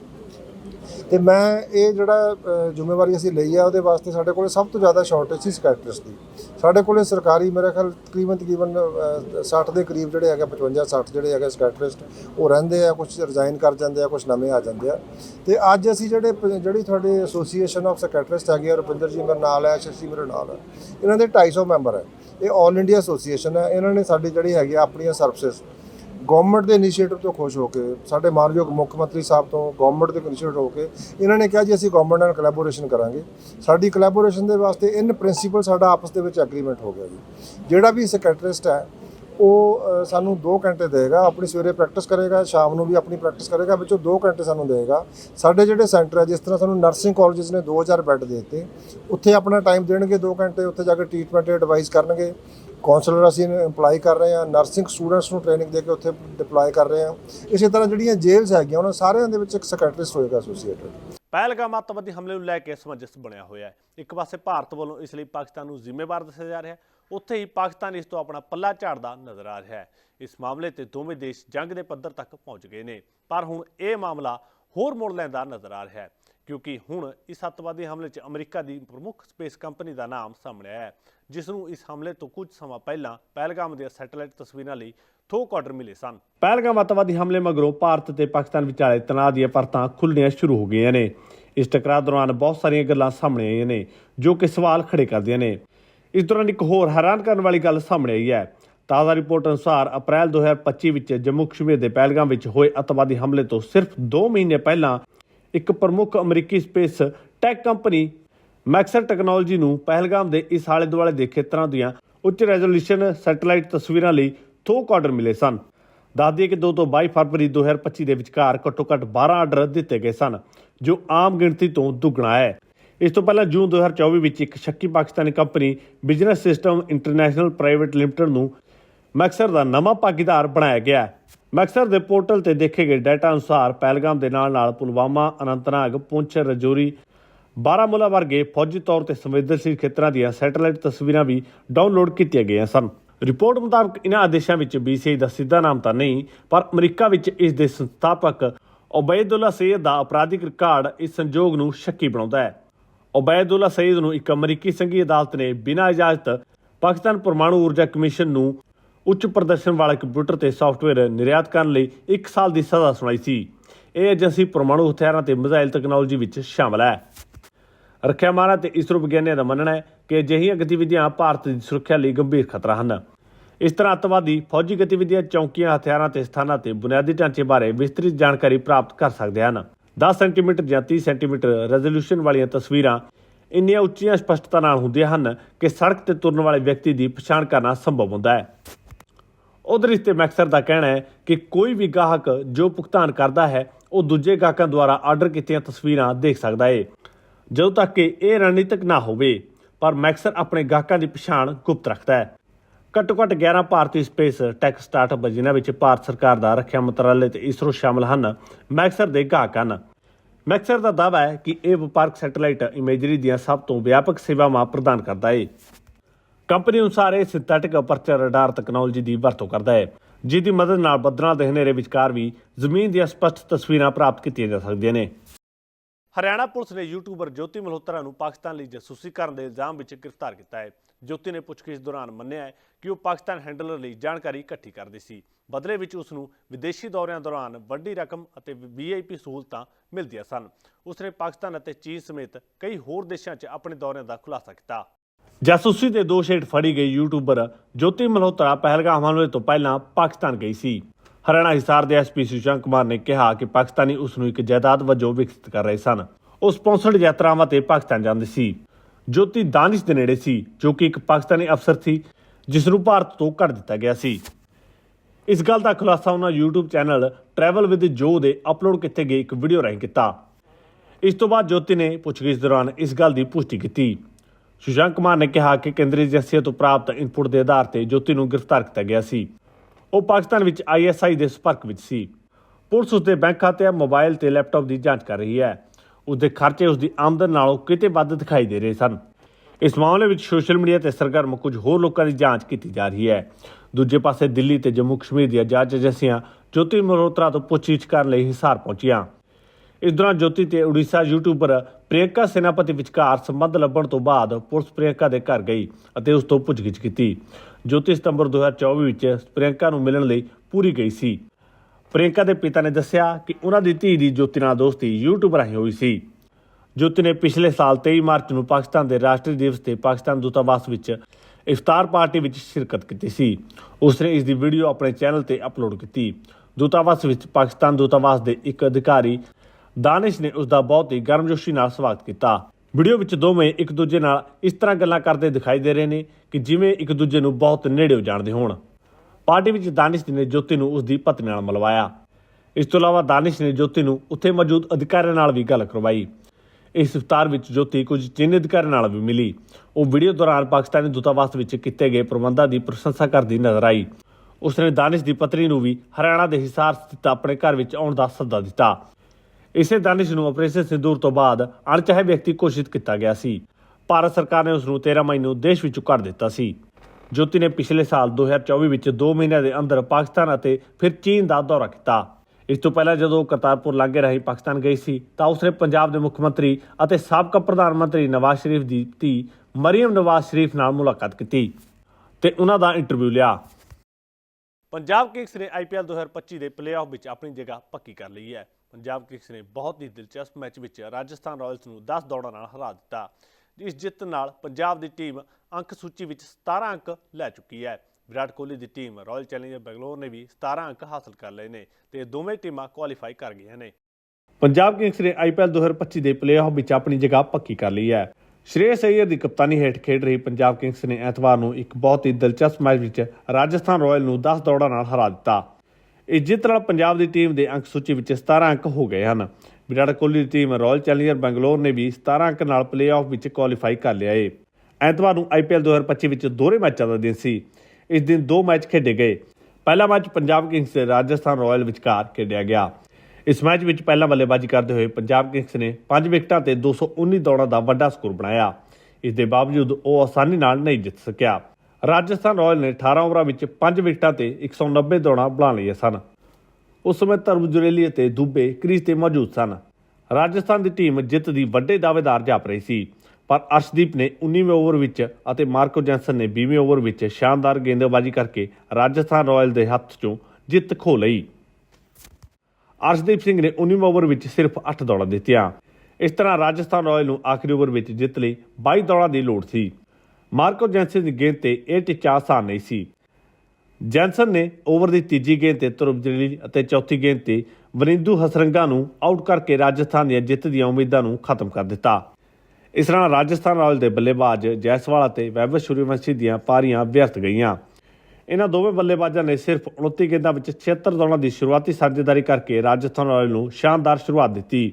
ਤੇ ਮੈਂ ਇਹ ਜਿਹੜਾ ਜ਼ਿੰਮੇਵਾਰੀ ਅਸੀਂ ਲਈ ਆ ਉਹਦੇ ਵਾਸਤੇ ਸਾਡੇ ਕੋਲ ਸਭ ਤੋਂ ਜ਼ਿਆਦਾ ਸ਼ਾਰਟੇਜ ਸੀ ਸਕਾਇਟਰਿਸਟ ਦੀ। ਸਾਡੇ ਕੋਲੇ ਸਰਕਾਰੀ ਮੇਰੇ ਖਿਆਲ ਤਕਰੀਬਨ ਤਕਰੀਬਨ ਅ, 60 ਦੇ ਕਰੀਬ ਜਿਹੜੇ ਹੈਗੇ 55 60 ਜਿਹੜੇ ਹੈਗੇ ਸਕਾਇਟਰਿਸਟ ਉਹ ਰਹਿੰਦੇ ਆ ਕੁਝ ਰਿਜ਼ਾਈਨ ਕਰ ਜਾਂਦੇ ਆ ਕੁਝ ਨਵੇਂ ਆ ਜਾਂਦੇ ਆ। ਤੇ ਅੱਜ ਅਸੀਂ ਜਿਹੜੇ ਪ- ਜਿਹੜੀ ਤੁਹਾਡੇ ਐਸੋਸੀਏਸ਼ਨ ਆਫ ਸਕਾਇਟਰਿਸਟ ਹੈਗੇ ਆ ਰੁਪਿੰਦਰ ਜੀ ਮੇਰੇ ਨਾਲ ਹੈ ਸ਼ਸ਼ੀ ਮੇਰੇ ਨਾਲ ਹੈ ਇਹਨਾਂ ਦੇ 250 ਮੈਂਬਰ ਹੈ ਇਹ ਆਲ ਇੰਡੀਆ ਐਸੋਸੀਏਸ਼ਨ ਹੈ ਇਹਨਾਂ ਨੇ ਸਾਡੀ ਜਿਹੜੀ ਹੈਗੀ ਆ ਆਪਣੀਆਂ ਸਰਵਿਸਿਜ਼ ਗਵਰਨਮੈਂਟ ਦੇ ਇਨੀਸ਼ੀਏਟਿਵ ਤੋਂ ਖੁਸ਼ ਹੋ ਕੇ, ਸਾਡੇ ਮਾਨਯੋਗ ਮੁੱਖ ਮੰਤਰੀ ਸਾਹਿਬ ਤੋਂ ਗਵਰਨਮੈਂਟ ਦੇ ਇਨੀਸ਼ੀਏਟਿਵ ਹੋ ਕੇ, ਇਹਨਾਂ ਨੇ ਕਿਹਾ ਜੀ ਅਸੀਂ ਗਵਰਨਮੈਂਟ ਨਾਲ ਕੋਲੈਬੋਰੇਸ਼ਨ ਕਰਾਂਗੇ। ਸਾਡੀ ਕੋਲੈਬੋਰੇਸ਼ਨ ਦੇ ਵਾਸਤੇ ਇਨ ਪ੍ਰਿੰਸੀਪਲ ਸਾਡਾ ਆਪਸ ਦੇ ਵਿੱਚ ਐਗਰੀਮੈਂਟ ਹੋ ਗਿਆ ਜੀ। ਜਿਹੜਾ ਵੀ ਸੈਕਟਰਿਸਟ ਹੈ, ਉਹ ਸਾਨੂੰ 2 ਘੰਟੇ ਦੇਗਾ, ਆਪਣੀ ਸਵੇਰੇ ਪ੍ਰੈਕਟਿਸ ਕਰੇਗਾ, ਸ਼ਾਮ ਨੂੰ ਵੀ ਆਪਣੀ ਪ੍ਰੈਕਟਿਸ ਕਰੇਗਾ, ਵਿੱਚੋਂ 2 ਘੰਟੇ ਸਾਨੂੰ ਦੇਗਾ। ਸਾਡੇ ਜਿਹੜੇ ਸੈਂਟਰ ਹੈ, ਜਿਸ ਤਰ੍ਹਾਂ ਸਾਨੂੰ ਨਰਸਿੰਗ ਕਾਲਜਸ ਨੇ 2000 ਬੈੱਡ ਦੇ ਦਿੱਤੇ, ਉੱਥੇ ਆਪਣਾ ਟਾਈਮ ਦੇਣਗੇ 2 ਘੰਟੇ, ਉੱਥੇ ਜਾ ਕੇ ਟ੍ਰੀਟਮੈਂਟ ਐਡਵਾਈਸ ਕਰਨਗੇ। ਕਾਉਂਸਲਰ ਅਸੀਂ ਇੰਪਲਾਈ ਕਰ ਰਹੇ ਹਾਂ ਨਰਸਿੰਗ ਸਟੂਡੈਂਟਸ ਨੂੰ ਟ੍ਰੇਨਿੰਗ ਦੇ ਕੇ ਉੱਥੇ ਡਿਪਲੋਏ ਕਰ ਰਹੇ ਹਾਂ। ਇਸੇ ਤਰ੍ਹਾਂ ਜਿਹੜੀਆਂ ਜੇਲ੍ਸ ਹੈਗੀਆਂ, ਉਹਨਾਂ ਸਾਰਿਆਂ ਦੇ ਵਿੱਚ ਇੱਕ ਸੈਕਟਰਿਸਟ ਹੋਏਗਾ ਐਸੋਸੀਏਟਡ ਪਹਿਲਗਾਮ ਅੱਤਵਾਦੀ ਹਮਲੇ ਨੂੰ ਲੈ ਕੇ ਸਮੰਜਸ ਬਣਿਆ ਹੋਇਆ ਹੈ। ਇੱਕ ਪਾਸੇ ਭਾਰਤ ਵੱਲੋਂ ਇਸ ਲਈ ਪਾਕਿਸਤਾਨ ਨੂੰ ਜ਼ਿੰਮੇਵਾਰ ਦੱਸਿਆ ਜਾ ਰਿਹਾ ਹੈ। ਉੱਥੇ ਹੀ ਪਾਕਿਸਤਾਨ ਇਸ ਤੋਂ ਆਪਣਾ ਪੱਲਾ ਝਾੜਦਾ ਨਜ਼ਰ ਆ ਰਿਹਾ ਹੈ। ਇਸ ਮਾਮਲੇ ਤੇ ਦੋਵੇਂ ਦੇਸ਼ ਜੰਗ ਦੇ ਪੱਧਰ ਤੱਕ ਪਹੁੰਚ ਗਏ ਨੇ। ਪਰ ਹੁਣ ਇਹ ਮਾਮਲਾ ਹੋਰ ਮੋੜ ਲੈਂਦਾ ਨਜ਼ਰ ਆ ਰਿਹਾ ਹੈ। ਕਿਉਂਕਿ ਹੁਣ ਇਸ ਅੱਤਵਾਦੀ ਹਮਲੇ 'ਚ ਅਮਰੀਕਾ ਦੀ ਪ੍ਰਮੁੱਖ ਸਪੇਸ ਕੰਪਨੀ ਦਾ ਨਾਮ ਸਾਹਮਣੇ ਆਇਆ ਹੈ। ਜਿਸ ਨੂੰ ਇਸ ਹਮਲੇ ਤੋਂ ਕੁਝ ਸਮਾਂ ਪਹਿਲਾਂ ਪਹਿਲਗਾਮ ਦੀਆਂ ਸੈਟੇਲਾਈਟ ਤਸਵੀਰਾਂ ਲਈ ਥੋਕ ਆਰਡਰ ਮਿਲੇ ਸਨ। ਪਹਿਲਗਾਮ ਅੱਤਵਾਦੀ ਹਮਲੇ ਮਗਰੋਂ ਭਾਰਤ ਤੇ ਪਾਕਿਸਤਾਨ ਵਿਚਾਲੇ ਤਣਾਅ ਦੀਆਂ ਪਰਤਾਂ ਖੁੱਲ੍ਹਣੀਆਂ ਸ਼ੁਰੂ ਹੋ ਗਈਆਂ ਨੇ। ਇਸ ਟਕਰਾਅ ਦੌਰਾਨ ਬਹੁਤ ਸਾਰੀਆਂ ਗੱਲਾਂ ਸਾਹਮਣੇ ਆਈਆਂ ਨੇ, ਜੋ ਕਿ ਸਵਾਲ ਖੜੇ ਕਰਦੀਆਂ ਨੇ। ਇਸ ਦੌਰਾਨ ਇੱਕ ਹੋਰ ਹੈਰਾਨ ਕਰਨ ਵਾਲੀ ਗੱਲ ਸਾਹਮਣੇ ਆਈ ਹੈ। ਤਾਜ਼ਾ ਰਿਪੋਰਟ ਅਨੁਸਾਰ ਅਪ੍ਰੈਲ 2025 ਵਿੱਚ ਜੰਮੂ ਕਸ਼ਮੀਰ ਦੇ ਪਹਿਲਗਾਮ ਵਿੱਚ ਹੋਏ ਅੱਤਵਾਦੀ ਹਮਲੇ ਤੋਂ ਸਿਰਫ 2 ਮਹੀਨੇ ਪਹਿਲਾਂ ਇੱਕ ਪ੍ਰਮੁੱਖ ਅਮਰੀਕੀ space tech company Maxar technology ਨੂੰ ਪਹਿਲਗਾਮ ਦੇ ਇਸ ਆਲੇ ਦੁਆਲੇ ਦੇ ਖੇਤਰਾਂ ਦੀਆਂ ਉੱਚ ਰੈਜ਼ੋਲੂਸ਼ਨ ਸੈਟੇਲਾਈਟ ਤਸਵੀਰਾਂ ਲਈ ਥੋਕ ਆਰਡਰ ਮਿਲੇ ਸਨ। ਦੱਸ ਦਈਏ ਕਿ 2 ਤੋਂ 22 ਫਰਵਰੀ 2025 ਦੇ ਵਿਚਕਾਰ ਘੱਟੋ-ਘੱਟ 12 ਆਰਡਰ ਦਿੱਤੇ ਗਏ ਸਨ, ਜੋ ਆਮ ਗਿਣਤੀ ਤੋਂ ਦੁੱਗਣਾ ਹੈ। ਇਸ ਤੋਂ ਪਹਿਲਾਂ ਜੂਨ 2024 ਵਿੱਚ ਇੱਕ ਸ਼ੱਕੀ Pakistani company business system international private limited ਨੂੰ ਮੈਕਸਰ ਦਾ ਨਵਾਂ ਭਾਗੀਦਾਰ ਬਣਾਇਆ ਗਿਆ ਮੈਕਸਰ ਦੇ ਪੋਰਟਲ ਤੇ ਦੇਖੇ ਗਏ ਡਾਟਾ ਅਨੁਸਾਰ ਪਹਿਲਗਾਮ ਦੇ ਨਾਲ-ਨਾਲ ਪੁਲਵਾਮਾ, ਅਨੰਤਨਾਗ, ਪੁੰਛ, ਰਜੌਰੀ ਬਾਰਾਮੂਲਾ ਵਰਗੇ ਫੌਜੀ ਤੌਰ ਤੇ ਸੰਵੇਦਨਸ਼ੀਲ ਖੇਤਰਾਂ ਦੀਆਂ ਸੈਟੇਲਾਈਟ ਤਸਵੀਰਾਂ ਵੀ ਡਾਊਨਲੋਡ ਕੀਤੀਆਂ ਗਈਆਂ ਸਨ। ਰਿਪੋਰਟ ਮੁਤਾਬਕ ਇਹਨਾਂ ਆਦੇਸ਼ਾਂ ਵਿੱਚ BCI ਦਾ ਸਿੱਧਾ ਨਾਮ ਤਾਂ ਨਹੀਂ, ਪਰ ਅਮਰੀਕਾ ਵਿੱਚ ਇਸ ਦੇ ਸੰਸਥਾਪਕ ਉਬੈਦੁੱਲਾ ਸੈਯਦ ਦਾ ਅਪਰਾਧਿਕ ਰਿਕਾਰਡ ਇਸ ਸੰਯੋਗ ਨੂੰ ਸ਼ੱਕੀ ਬਣਾਉਂਦਾ ਹੈ। ਉਬੈਦੁੱਲਾ ਸੈਯਦ ਨੂੰ ਇੱਕ ਅਮਰੀਕੀ ਸੰਘੀ ਅਦਾਲਤ ਨੇ ਬਿਨਾਂ ਇਜਾਜ਼ਤ ਪਾਕਿਸਤਾਨ ਪਰਮਾਣੂ ਊਰਜਾ ਕਮਿਸ਼ਨ ਨੂੰ ਉੱਚ ਪ੍ਰਦਰਸ਼ਨ ਵਾਲੇ ਕੰਪਿਊਟਰ ਤੇ ਸਾਫਟਵੇਅਰ ਨਿਰਯਾਤ ਕਰਨ ਲਈ 1 ਸਾਲ ਦੀ ਸਜ਼ਾ ਸੁਣਾਈ ਸੀ। ਇਹ ਏਜੰਸੀ ਪਰਮਾਣੂ ਹਥਿਆਰਾਂ ਤੇ ਮਿਜ਼ਾਈਲ ਤਕਨਾਲੋਜੀ ਵਿੱਚ ਸ਼ਾਮਲ ਹੈ। ਰੱਖਿਆ ਮਾਰਾ ਤੇ ਇਸਰੋ ਵਿਗਿਆਨੀਆਂ ਦਾ ਮੰਨਣਾ ਹੈ ਕਿ ਅਜਿਹੀਆਂ ਗਤੀਵਿਧੀਆਂ ਭਾਰਤ ਦੀ ਸੁਰੱਖਿਆ ਲਈ ਗੰਭੀਰ ਖਤਰਾ ਹਨ। ਇਸ ਤਰ੍ਹਾਂ ਅੱਤਵਾਦੀ ਫੌਜੀ ਗਤੀਵਿਧੀਆਂ, ਚੌਕੀਆਂ, ਹਥਿਆਰਾਂ ਤੇ ਸਥਾਨਾਂ ਤੇ ਬੁਨਿਆਦੀ ਢਾਂਚੇ ਬਾਰੇ ਵਿਸਤ੍ਰਿਤ ਜਾਣਕਾਰੀ ਪ੍ਰਾਪਤ ਕਰ ਸਕਦੇ ਹਨ। 10 ਸੈਂਟੀਮੀਟਰ ਜਾਂ 30 ਸੈਂਟੀਮੀਟਰ ਰੈਜ਼ੋਲੂਸ਼ਨ ਵਾਲੀਆਂ ਤਸਵੀਰਾਂ ਇੰਨੀਆਂ ਉੱਚੀਆਂ ਸਪਸ਼ਟਤਾ ਨਾਲ ਹੁੰਦੀਆਂ ਹਨ ਕਿ ਸੜਕ ਤੇ ਤੁਰਨ ਵਾਲੇ ਵਿਅਕਤੀ ਦੀ ਪਛਾਣ ਕਰਨਾ ਸੰਭਵ ਹੁੰਦਾ ਹੈ। ਉਧਰ ਇਸ ਤੇ ਮੈਕਸਰ ਦਾ ਕਹਿਣਾ ਹੈ ਕਿ ਕੋਈ ਵੀ ਗਾਹਕ ਜੋ ਭੁਗਤਾਨ ਕਰਦਾ ਹੈ, ਉਹ ਦੂਜੇ ਗਾਹਕਾਂ ਦੁਆਰਾ ਆਰਡਰ ਕੀਤੀਆਂ ਤਸਵੀਰਾਂ ਦੇਖ ਸਕਦਾ ਹੈ। ਜਦੋਂ ਤੱਕ ਕਿ ਇਹ ਰਣਨੀਤਕ ਨਾ ਹੋਵੇ, ਪਰ ਮੈਕਸਰ ਆਪਣੇ ਗਾਹਕਾਂ ਦੀ ਪਛਾਣ ਗੁਪਤ ਰੱਖਦਾ ਹੈ। ਘੱਟੋ ਘੱਟ 11 ਭਾਰਤੀ ਸਪੇਸ ਟੈਕ ਸਟਾਰਟਅਪ ਜਿਨ੍ਹਾਂ ਵਿੱਚ ਭਾਰਤ ਸਰਕਾਰ ਦਾ ਰੱਖਿਆ ਮੰਤਰਾਲੇ ਤੇ ਇਸਰੋ ਸ਼ਾਮਲ ਹਨ, ਮੈਕਸਰ ਦੇ ਗਾਹਕ ਹਨ। ਮੈਕਸਰ ਦਾ ਦਾਅਵਾ ਹੈ ਕਿ ਇਹ ਵਪਾਰਕ ਸੈਟੇਲਾਈਟ ਇਮੇਜਰੀ ਦੀਆਂ ਸਭ ਤੋਂ ਵਿਆਪਕ ਸੇਵਾਵਾਂ ਪ੍ਰਦਾਨ ਕਰਦਾ ਹੈ ਕੰਪਨੀ ਅਨੁਸਾਰ ਇਹ ਸਿੰਥੈਟਿਕ ਅਪਰਚਰ ਰਡਾਰ ਤਕਨਾਲੋਜੀ ਦੀ ਵਰਤੋਂ ਕਰਦਾ ਹੈ ਜਿਸ ਦੀ ਮਦਦ ਨਾਲ ਬੱਦਲਾਂ ਦੇ ਹਨੇਰੇ ਵਿਚਕਾਰ ਵੀ ਜ਼ਮੀਨ ਦੀਆਂ ਸਪਸ਼ਟ ਤਸਵੀਰਾਂ ਪ੍ਰਾਪਤ ਕੀਤੀਆਂ ਜਾ ਸਕਦੀਆਂ ਨੇ। ਹਰਿਆਣਾ ਪੁਲਿਸ ਨੇ ਯੂਟਿਊਬਰ ਜੋਤੀ ਮਲਹੋਤਰਾ ਨੂੰ ਪਾਕਿਸਤਾਨ ਲਈ ਜਾਸੂਸੀ ਕਰਨ ਦੇ ਇਲਜ਼ਾਮ ਵਿੱਚ ਗ੍ਰਿਫਤਾਰ ਕੀਤਾ ਹੈ। ਜੋਤੀ ਨੇ ਪੁੱਛਗਿੱਛ ਦੌਰਾਨ ਮੰਨਿਆ ਹੈ ਕਿ ਉਹ ਪਾਕਿਸਤਾਨ ਹੈਂਡਲਰ ਲਈ ਜਾਣਕਾਰੀ ਇਕੱਠੀ ਕਰਦੀ ਸੀ। ਬਦਲੇ ਵਿੱਚ ਉਸ ਨੂੰ ਵਿਦੇਸ਼ੀ ਦੌਰਿਆਂ ਦੌਰਾਨ ਵੱਡੀ ਰਕਮ ਅਤੇ ਵੀਆਈਪੀ ਸਹੂਲਤਾਂ ਮਿਲਦੀਆਂ ਸਨ। ਉਸ ਨੇ ਪਾਕਿਸਤਾਨ ਅਤੇ ਚੀਨ ਸਮੇਤ ਕਈ ਹੋਰ ਦੇਸ਼ਾਂ 'ਚ ਆਪਣੇ ਦੌਰਿਆਂ ਦਾ ਖੁਲਾਸਾ ਕੀਤਾ। ਜਾਸੂਸੀ ਦੇ ਦੋਸ਼ ਹੇਠ ਫੜੀ ਗਈ ਯੂਟਿਊਬਰ ਜੋਤੀ ਮਲਹੋਤਰਾ ਪਹਿਲਗਾਮ ਹਮਲੇ ਤੋਂ ਪਹਿਲਾਂ ਪਾਕਿਸਤਾਨ ਗਈ ਸੀ। ਹਰਿਆਣਾ ਹਿਸਾਰ ਦੇ ਐਸਪੀ ਸੁਸ਼ਾਂਤ ਕੁਮਾਰ ਨੇ ਕਿਹਾ ਕਿ ਪਾਕਿਸਤਾਨੀ ਉਸ ਨੂੰ ਇੱਕ ਜਾਇਦਾਦ ਵਜੋਂ ਵਿਕਸਿਤ ਕਰ ਰਹੇ ਸਨ। ਉਹ ਸਪਾਂਸਰਡ ਯਾਤਰਾਵਾਂ ਤੇ ਪਾਕਿਸਤਾਨ ਜਾਂਦੀ ਸੀ। ਜੋਤੀ ਦਾਨਿਸ਼ ਦੇ ਨੇੜੇ ਸੀ, ਜੋ ਕਿ ਇੱਕ ਪਾਕਿਸਤਾਨੀ ਅਫਸਰ ਸੀ, ਜਿਸ ਨੂੰ ਭਾਰਤ ਤੋਂ ਕੱਢ ਦਿੱਤਾ ਗਿਆ ਸੀ। ਇਸ ਗੱਲ ਦਾ ਖੁਲਾਸਾ ਉਹਨਾਂ YouTube ਚੈਨਲ ਟਰੈਵਲ ਵਿਦ ਜੋ ਦੇ ਅਪਲੋਡ ਕੀਤੇ ਗਏ ਇੱਕ ਵੀਡੀਓ ਰਾਹੀਂ ਕੀਤਾ। ਇਸ ਤੋਂ ਬਾਅਦ ਜੋਤੀ ਨੇ ਪੁੱਛਗਿੱਛ ਦੌਰਾਨ ਇਸ ਗੱਲ ਦੀ ਪੁਸ਼ਟੀ ਕੀਤੀ। ਸੁਸ਼ਾਂਤ ਕੁਮਾਰ ਨੇ ਕਿਹਾ ਕਿ ਕੇਂਦਰੀ ਏਜੰਸੀਆਂ ਤੋਂ ਪ੍ਰਾਪਤ ਇਨਪੁਟ ਦੇ ਆਧਾਰ ਤੇ ਜੋਤੀ ਨੂੰ ਗ੍ਰਿਫਤਾਰ ਕੀਤਾ ਗਿਆ ਸੀ। ਉਹ ਪਾਕਿਸਤਾਨ ਵਿੱਚ ਆਈਐਸਆਈ ਦੇ ਸੰਪਰਕ ਵਿੱਚ ਸੀ। ਪੁਲਿਸ ਉਸ ਦੇ ਬੈਂਕ ਖਾਤੇ ਮੋਬਾਈਲ ਤੇ ਲੈਪਟਾਪ ਦੀ ਜਾਂਚ ਕਰ ਰਹੀ ਹੈ। ਉਸ ਦੇ ਖਰਚੇ ਉਸ ਦੀ ਆਮਦਨ ਨਾਲੋਂ ਕਿਤੇ ਵੱਧ ਦਿਖਾਈ ਦੇ ਰਹੇ ਸਨ। ਇਸ ਮਾਮਲੇ ਵਿੱਚ ਸੋਸ਼ਲ ਮੀਡੀਆ ਤੇ ਸਰਗਰਮ ਕੁਝ ਹੋਰ ਲੋਕਾਂ ਦੀ ਜਾਂਚ ਕੀਤੀ ਜਾ ਰਹੀ ਹੈ। ਦੂਜੇ ਪਾਸੇ ਦਿੱਲੀ ਤੇ ਜੰਮੂ ਕਸ਼ਮੀਰ ਦੀਆਂ ਜਾਂਚ ਏਜੰਸੀਆਂ ਜੋਤੀ ਮਲਹੋਤਰਾ ਤੋਂ ਪੁੱਛਗਿੱਛ ਕਰਨ ਲਈ ਹਿਸਾਰ ਪਹੁੰਚੀਆਂ। ਇਸ ਦੌਰਾਨ ਜੋਤੀ ਤੇ ਉੜੀਸਾ ਯੂਟਿਊਬਰ ਪ੍ਰਿਯੰਕਾ ਸੈਨਾਪਤੀ ਵਿਚਕਾਰ ਸੰਬੰਧ ਲੱਭਣ ਤੋਂ ਬਾਅਦ ਪੁਲਿਸ ਪ੍ਰਿਯੰਕਾ ਦੇ ਘਰ ਗਈ ਅਤੇ ਉਸ ਤੋਂ ਪੁੱਛਗਿੱਛ ਕੀਤੀ। ਜੋਤੀ ਸਤੰਬਰ 2024 ਵਿੱਚ ਪ੍ਰਿਯੰਕਾ ਨੂੰ ਮਿਲਣ ਲਈ ਪੂਰੀ ਗਈ ਸੀ। ਪ੍ਰਿਯੰਕਾ ਦੇ ਪਿਤਾ ਨੇ ਦੱਸਿਆ ਕਿ ਉਹਨਾਂ ਦੀ ਧੀ ਦੀ ਜੋਤੀ ਨਾਲ ਦੋਸਤੀ YouTube ਰਾਹੀਂ ਹੋਈ ਸੀ। ਜੋਤੀ ਨੇ ਪਿਛਲੇ ਸਾਲ 23 ਮਾਰਚ ਨੂੰ ਪਾਕਿਸਤਾਨ ਦੇ ਰਾਸ਼ਟਰੀ ਦਿਵਸ ਤੇ ਪਾਕਿਸਤਾਨ ਦੂਤਾਵਾਸ ਵਿੱਚ ਇਫਤਾਰ ਪਾਰਟੀ ਵਿੱਚ ਸ਼ਿਰਕਤ ਕੀਤੀ ਸੀ। ਉਸ ਨੇ ਇਸ ਦੀ ਵੀਡੀਓ ਆਪਣੇ ਚੈਨਲ ਤੇ ਅਪਲੋਡ ਕੀਤੀ। ਦੂਤਾਵਾਸ ਵਿੱਚ ਪਾਕਿਸਤਾਨ ਦੂਤਾਵਾਸ ਦੇ ਇੱਕ ਅਧਿਕਾਰੀ ਦਾਨਿਸ਼ ਨੇ ਉਸ ਦਾ ਬਹੁਤ ਹੀ ਗਰਮਜੋਸ਼ੀ ਨਾਲ ਸਵਾਗਤ ਕੀਤਾ। ਵੀਡੀਓ ਵਿੱਚ ਦੋਵੇਂ ਇੱਕ ਦੂਜੇ ਨਾਲ ਇਸ ਤਰ੍ਹਾਂ ਗੱਲਾਂ ਕਰਦੇ ਦਿਖਾਈ ਦੇ ਰਹੇ ਨੇ ਕਿ ਜਿਵੇਂ ਇੱਕ ਦੂਜੇ ਨੂੰ ਬਹੁਤ ਨੇੜਿਓਂ ਜਾਣਦੇ ਹੋਣ। ਪਾਰਟੀ ਵਿੱਚ ਦਾਨਿਸ਼ ਨੇ ਜੋਤੀ ਨੂੰ ਉਸ ਦੀ ਪਤਨੀ ਨਾਲ ਮਿਲਵਾਇਆ। ਇਸ ਤੋਂ ਇਲਾਵਾ ਦਾਨਿਸ਼ ਨੇ ਜੋਤੀ ਨੂੰ ਉੱਥੇ ਮੌਜੂਦ ਅਧਿਕਾਰੀਆਂ ਨਾਲ ਵੀ ਗੱਲ ਕਰਵਾਈ। ਇਸ ਇਫਤਾਰ ਵਿੱਚ ਜੋਤੀ ਕੁਝ ਚੀਨੀ ਅਧਿਕਾਰੀਆਂ ਨਾਲ ਵੀ ਮਿਲੀ। ਉਹ ਵੀਡੀਓ ਦੌਰਾਨ ਪਾਕਿਸਤਾਨੀ ਦੂਤਾਵਾਸ ਵਿੱਚ ਕੀਤੇ ਗਏ ਪ੍ਰਬੰਧਾਂ ਦੀ ਪ੍ਰਸ਼ੰਸਾ ਕਰਦੀ ਨਜ਼ਰ ਆਈ। ਉਸਨੇ ਦਾਨਿਸ਼ ਦੀ ਪਤਨੀ ਨੂੰ ਵੀ ਹਰਿਆਣਾ ਦੇ ਹਿਸਾਰ ਸਥਿਤ ਆਪਣੇ ਘਰ ਵਿੱਚ ਆਉਣ ਦਾ ਸੱਦਾ ਦਿੱਤਾ। ਇਸੇ ਦਾਨਿਸ਼ ਨੂੰ ਆਪਰੇਸ਼ਨ ਸਿੰਦੂਰ ਤੋਂ ਬਾਅਦ ਅਣਚਾਹੇ ਵਿਅਕਤੀ ਘੋਸ਼ਿਤ ਕੀਤਾ ਗਿਆ ਸੀ। ਭਾਰਤ ਸਰਕਾਰ ਨੇ ਉਸ ਨੂੰ 13 ਮਈ ਨੂੰ ਦੇਸ਼ ਵਿੱਚੋਂ ਕੱਢ ਦਿੱਤਾ ਸੀ। ਜੋਤੀ ਨੇ ਪਿਛਲੇ ਸਾਲ 2024 ਵਿੱਚ 2 ਮਹੀਨਿਆਂ ਦੇ ਅੰਦਰ ਪਾਕਿਸਤਾਨ ਅਤੇ ਫਿਰ ਚੀਨ ਦਾ ਦੌਰਾ ਕੀਤਾ। ਇਸ ਤੋਂ ਪਹਿਲਾਂ ਜਦੋਂ ਕਰਤਾਰਪੁਰ ਲਾਂਘੇ ਰਾਹੀਂ ਪਾਕਿਸਤਾਨ ਗਈ ਸੀ, ਤਾਂ ਉਸਨੇ ਪੰਜਾਬ ਦੇ ਮੁੱਖ ਮੰਤਰੀ ਅਤੇ ਸਾਬਕਾ ਪ੍ਰਧਾਨ ਮੰਤਰੀ ਨਵਾਜ਼ ਸ਼ਰੀਫ ਦੀ ਧੀ ਮਰੀਮ ਨਵਾਜ਼ ਸ਼ਰੀਫ ਨਾਲ ਮੁਲਾਕਾਤ ਕੀਤੀ ਤੇ ਉਹਨਾਂ ਦਾ ਇੰਟਰਵਿਊ ਲਿਆ। ਪੰਜਾਬ ਕਿੰਗਸ ਨੇ ਆਈਪੀਐਲ 2025 ਦੇ ਪਲੇਆਫ ਵਿੱਚ ਆਪਣੀ ਜਗ੍ਹਾ ਪੱਕੀ ਕਰ ਲਈ ਹੈ। ਪੰਜਾਬ ਕਿੰਗਸ ਨੇ ਬਹੁਤ ਹੀ ਦਿਲਚਸਪ ਮੈਚ ਵਿੱਚ ਰਾਜਸਥਾਨ ਰਾਇਲਸ ਨੂੰ 10 ਦੌੜਾਂ ਨਾਲ ਹਰਾ ਦਿੱਤਾ ਇਸ ਜਿੱਤ ਨਾਲ ਪੰਜਾਬ ਦੀ ਟੀਮ ਅੰਕ ਸੂਚੀ ਵਿੱਚ 17 ਅੰਕ ਲੈ ਚੁੱਕੀ ਹੈ। ਵਿਰਾਟ ਕੋਹਲੀ ਦੀ ਟੀਮ ਰਾਇਲ ਚੈਲੰਜਰ ਬੈਂਗਲੌਰ ਨੇ ਵੀ 17 ਅੰਕ ਹਾਸਲ ਕਰ ਲਏ ਨੇ ਤੇ ਦੋਵੇਂ ਟੀਮਾਂ ਕੁਆਲੀਫਾਈ ਕਰ ਗਈਆਂ ਨੇ। ਪੰਜਾਬ ਕਿੰਗਸ ਨੇ ਆਈਪੀਐਲ 2025 ਦੇ ਪਲੇਆਫ ਵਿੱਚ ਆਪਣੀ ਜਗ੍ਹਾ ਪੱਕੀ ਕਰ ਲਈ ਹੈ। ਸ਼੍ਰੇਯਸ ਅਈਅਰ ਦੀ ਕਪਤਾਨੀ ਹੇਠ ਖੇਡ ਰਹੀ ਪੰਜਾਬ ਕਿੰਗਸ ਨੇ ਐਤਵਾਰ ਨੂੰ ਇੱਕ ਬਹੁਤ ਹੀ ਦਿਲਚਸਪ ਮੈਚ ਵਿੱਚ ਰਾਜਸਥਾਨ ਰਾਇਲ ਨੂੰ 10 ਦੌੜਾਂ ਨਾਲ ਹਰਾ ਦਿੱਤਾ। ਇਸ ਜਿੱਤ ਨਾਲ ਪੰਜਾਬ ਦੀ ਟੀਮ ਦੇ ਅੰਕ ਸੂਚੀ ਵਿੱਚ 17 ਅੰਕ ਹੋ ਗਏ ਹਨ। ਵਿਰਾਟ ਕੋਹਲੀ ਦੀ ਟੀਮ ਰਾਇਲ ਚੈਲੰਜਰ ਬੰਗਲੌਰ ਨੇ ਵੀ 17 ਅੰਕ ਨਾਲ ਪਲੇਆਫ ਵਿੱਚ ਕੁਆਲੀਫਾਈ ਕਰ ਲਿਆ ਏ। ਐਤਵਾਰ ਨੂੰ ਆਈਪੀਐਲ 2025 ਵਿੱਚ ਦੋਹਰੇ ਮੈਚਾਂ ਦਾ ਦਿਨ ਸੀ। ਇਸ ਦਿਨ ਦੋ ਮੈਚ ਖੇਡੇ ਗਏ। ਪਹਿਲਾ ਮੈਚ ਪੰਜਾਬ ਕਿੰਗਸ ਤੇ ਰਾਜਸਥਾਨ ਰਾਇਲ ਵਿਚਕਾਰ ਖੇਡਿਆ ਗਿਆ। ਇਸ ਮੈਚ ਵਿੱਚ ਪਹਿਲਾਂ ਬੱਲੇਬਾਜ਼ੀ ਕਰਦੇ ਹੋਏ ਪੰਜਾਬ ਕਿੰਗਸ ਨੇ 5 ਵਿਕਟਾਂ ਤੇ 219 ਦੌੜਾਂ ਦਾ ਵੱਡਾ ਸਕੋਰ ਬਣਾਇਆ। ਇਸ ਦੇ ਬਾਵਜੂਦ ਉਹ ਆਸਾਨੀ ਨਾਲ ਨਹੀਂ ਜਿੱਤ ਸਕਿਆ। ਰਾਜਸਥਾਨ ਰਾਇਲ ਨੇ 18 ਓਵਰਾਂ ਵਿੱਚ 5 ਵਿਕਟਾਂ ਤੇ 190 ਦੌੜਾਂ ਬਣਾ ਲਈਆਂ ਸਨ। ਉਸ ਸਮੇਂ ਧਰਮ ਜੁਰੇਲੀ ਅਤੇ ਦੁਬੇ ਕ੍ਰੀਜ਼ ਤੇ ਮੌਜੂਦ ਸਨ। ਰਾਜਸਥਾਨ ਦੀ ਟੀਮ ਜਿੱਤ ਦੀ ਵੱਡੇ ਦਾਅਵੇਦਾਰ ਜਾਪ ਰਹੀ ਸੀ, ਪਰ ਅਰਸ਼ਦੀਪ ਨੇ 19ਵੇਂ ਓਵਰ ਵਿੱਚ ਅਤੇ ਮਾਰਕੋ ਜੈਂਸਨ ਨੇ 20ਵੇਂ ਓਵਰ ਵਿੱਚ ਸ਼ਾਨਦਾਰ ਗੇਂਦਬਾਜ਼ੀ ਕਰਕੇ ਰਾਜਸਥਾਨ ਰਾਇਲ ਦੇ ਹੱਥ 'ਚੋਂ ਜਿੱਤ ਖੋ ਲਈ। ਅਰਸ਼ਦੀਪ ਸਿੰਘ ਨੇ 19ਵੇਂ ਓਵਰ ਵਿੱਚ ਸਿਰਫ 8 ਦੌੜਾਂ ਦਿੱਤੀਆਂ। ਇਸ ਤਰ੍ਹਾਂ ਰਾਜਸਥਾਨ ਰਾਇਲ ਨੂੰ ਆਖਰੀ ਓਵਰ ਵਿੱਚ ਜਿੱਤ ਲਈ 22 ਦੌੜਾਂ ਦੀ ਲੋੜ ਸੀ। ਮਾਰਕੋ ਜੈਂਸਨ ਦੀ ਗੇਂਦ ਤੇ ਇਹ ਟਿੱਚਾ ਆਸਾਨ ਨਹੀਂ ਸੀ। ਜੈਂਸਨ ਨੇ ਓਵਰ ਦੀ ਤੀਜੀ ਗੇਂਦ ਤੇ ਧਰੁਵ ਜਲੀਲ ਅਤੇ ਚੌਥੀ ਗੇਂਦ ਤੇ ਵਰਿੰਦੂ ਹਸਰੰਗਾ ਨੂੰ ਆਊਟ ਕਰਕੇ ਰਾਜਸਥਾਨ ਦੀਆਂ ਜਿੱਤ ਦੀਆਂ ਉਮੀਦਾਂ ਨੂੰ ਖਤਮ ਕਰ ਦਿੱਤਾ। ਇਸ ਤਰ੍ਹਾਂ ਰਾਜਸਥਾਨ ਰਾਇਲ ਦੇ ਬੱਲੇਬਾਜ਼ ਜੈਸਵਾਲ ਅਤੇ ਵੈਭਵ ਸੂਰਯਵੰਸ਼ੀ ਦੀਆਂ ਪਾਰੀਆਂ ਵਿਅਰਥ ਗਈਆਂ। ਇਹਨਾਂ ਦੋਵੇਂ ਬੱਲੇਬਾਜ਼ਾਂ ਨੇ ਸਿਰਫ 29 ਗੇਂਦਾਂ ਵਿੱਚ 76 ਦੌੜਾਂ ਦੀ ਸ਼ੁਰੂਆਤੀ ਸਾਝੇਦਾਰੀ ਕਰਕੇ ਰਾਜਸਥਾਨ ਰਾਇਲ ਨੂੰ ਸ਼ਾਨਦਾਰ ਸ਼ੁਰੂਆਤ ਦਿੱਤੀ।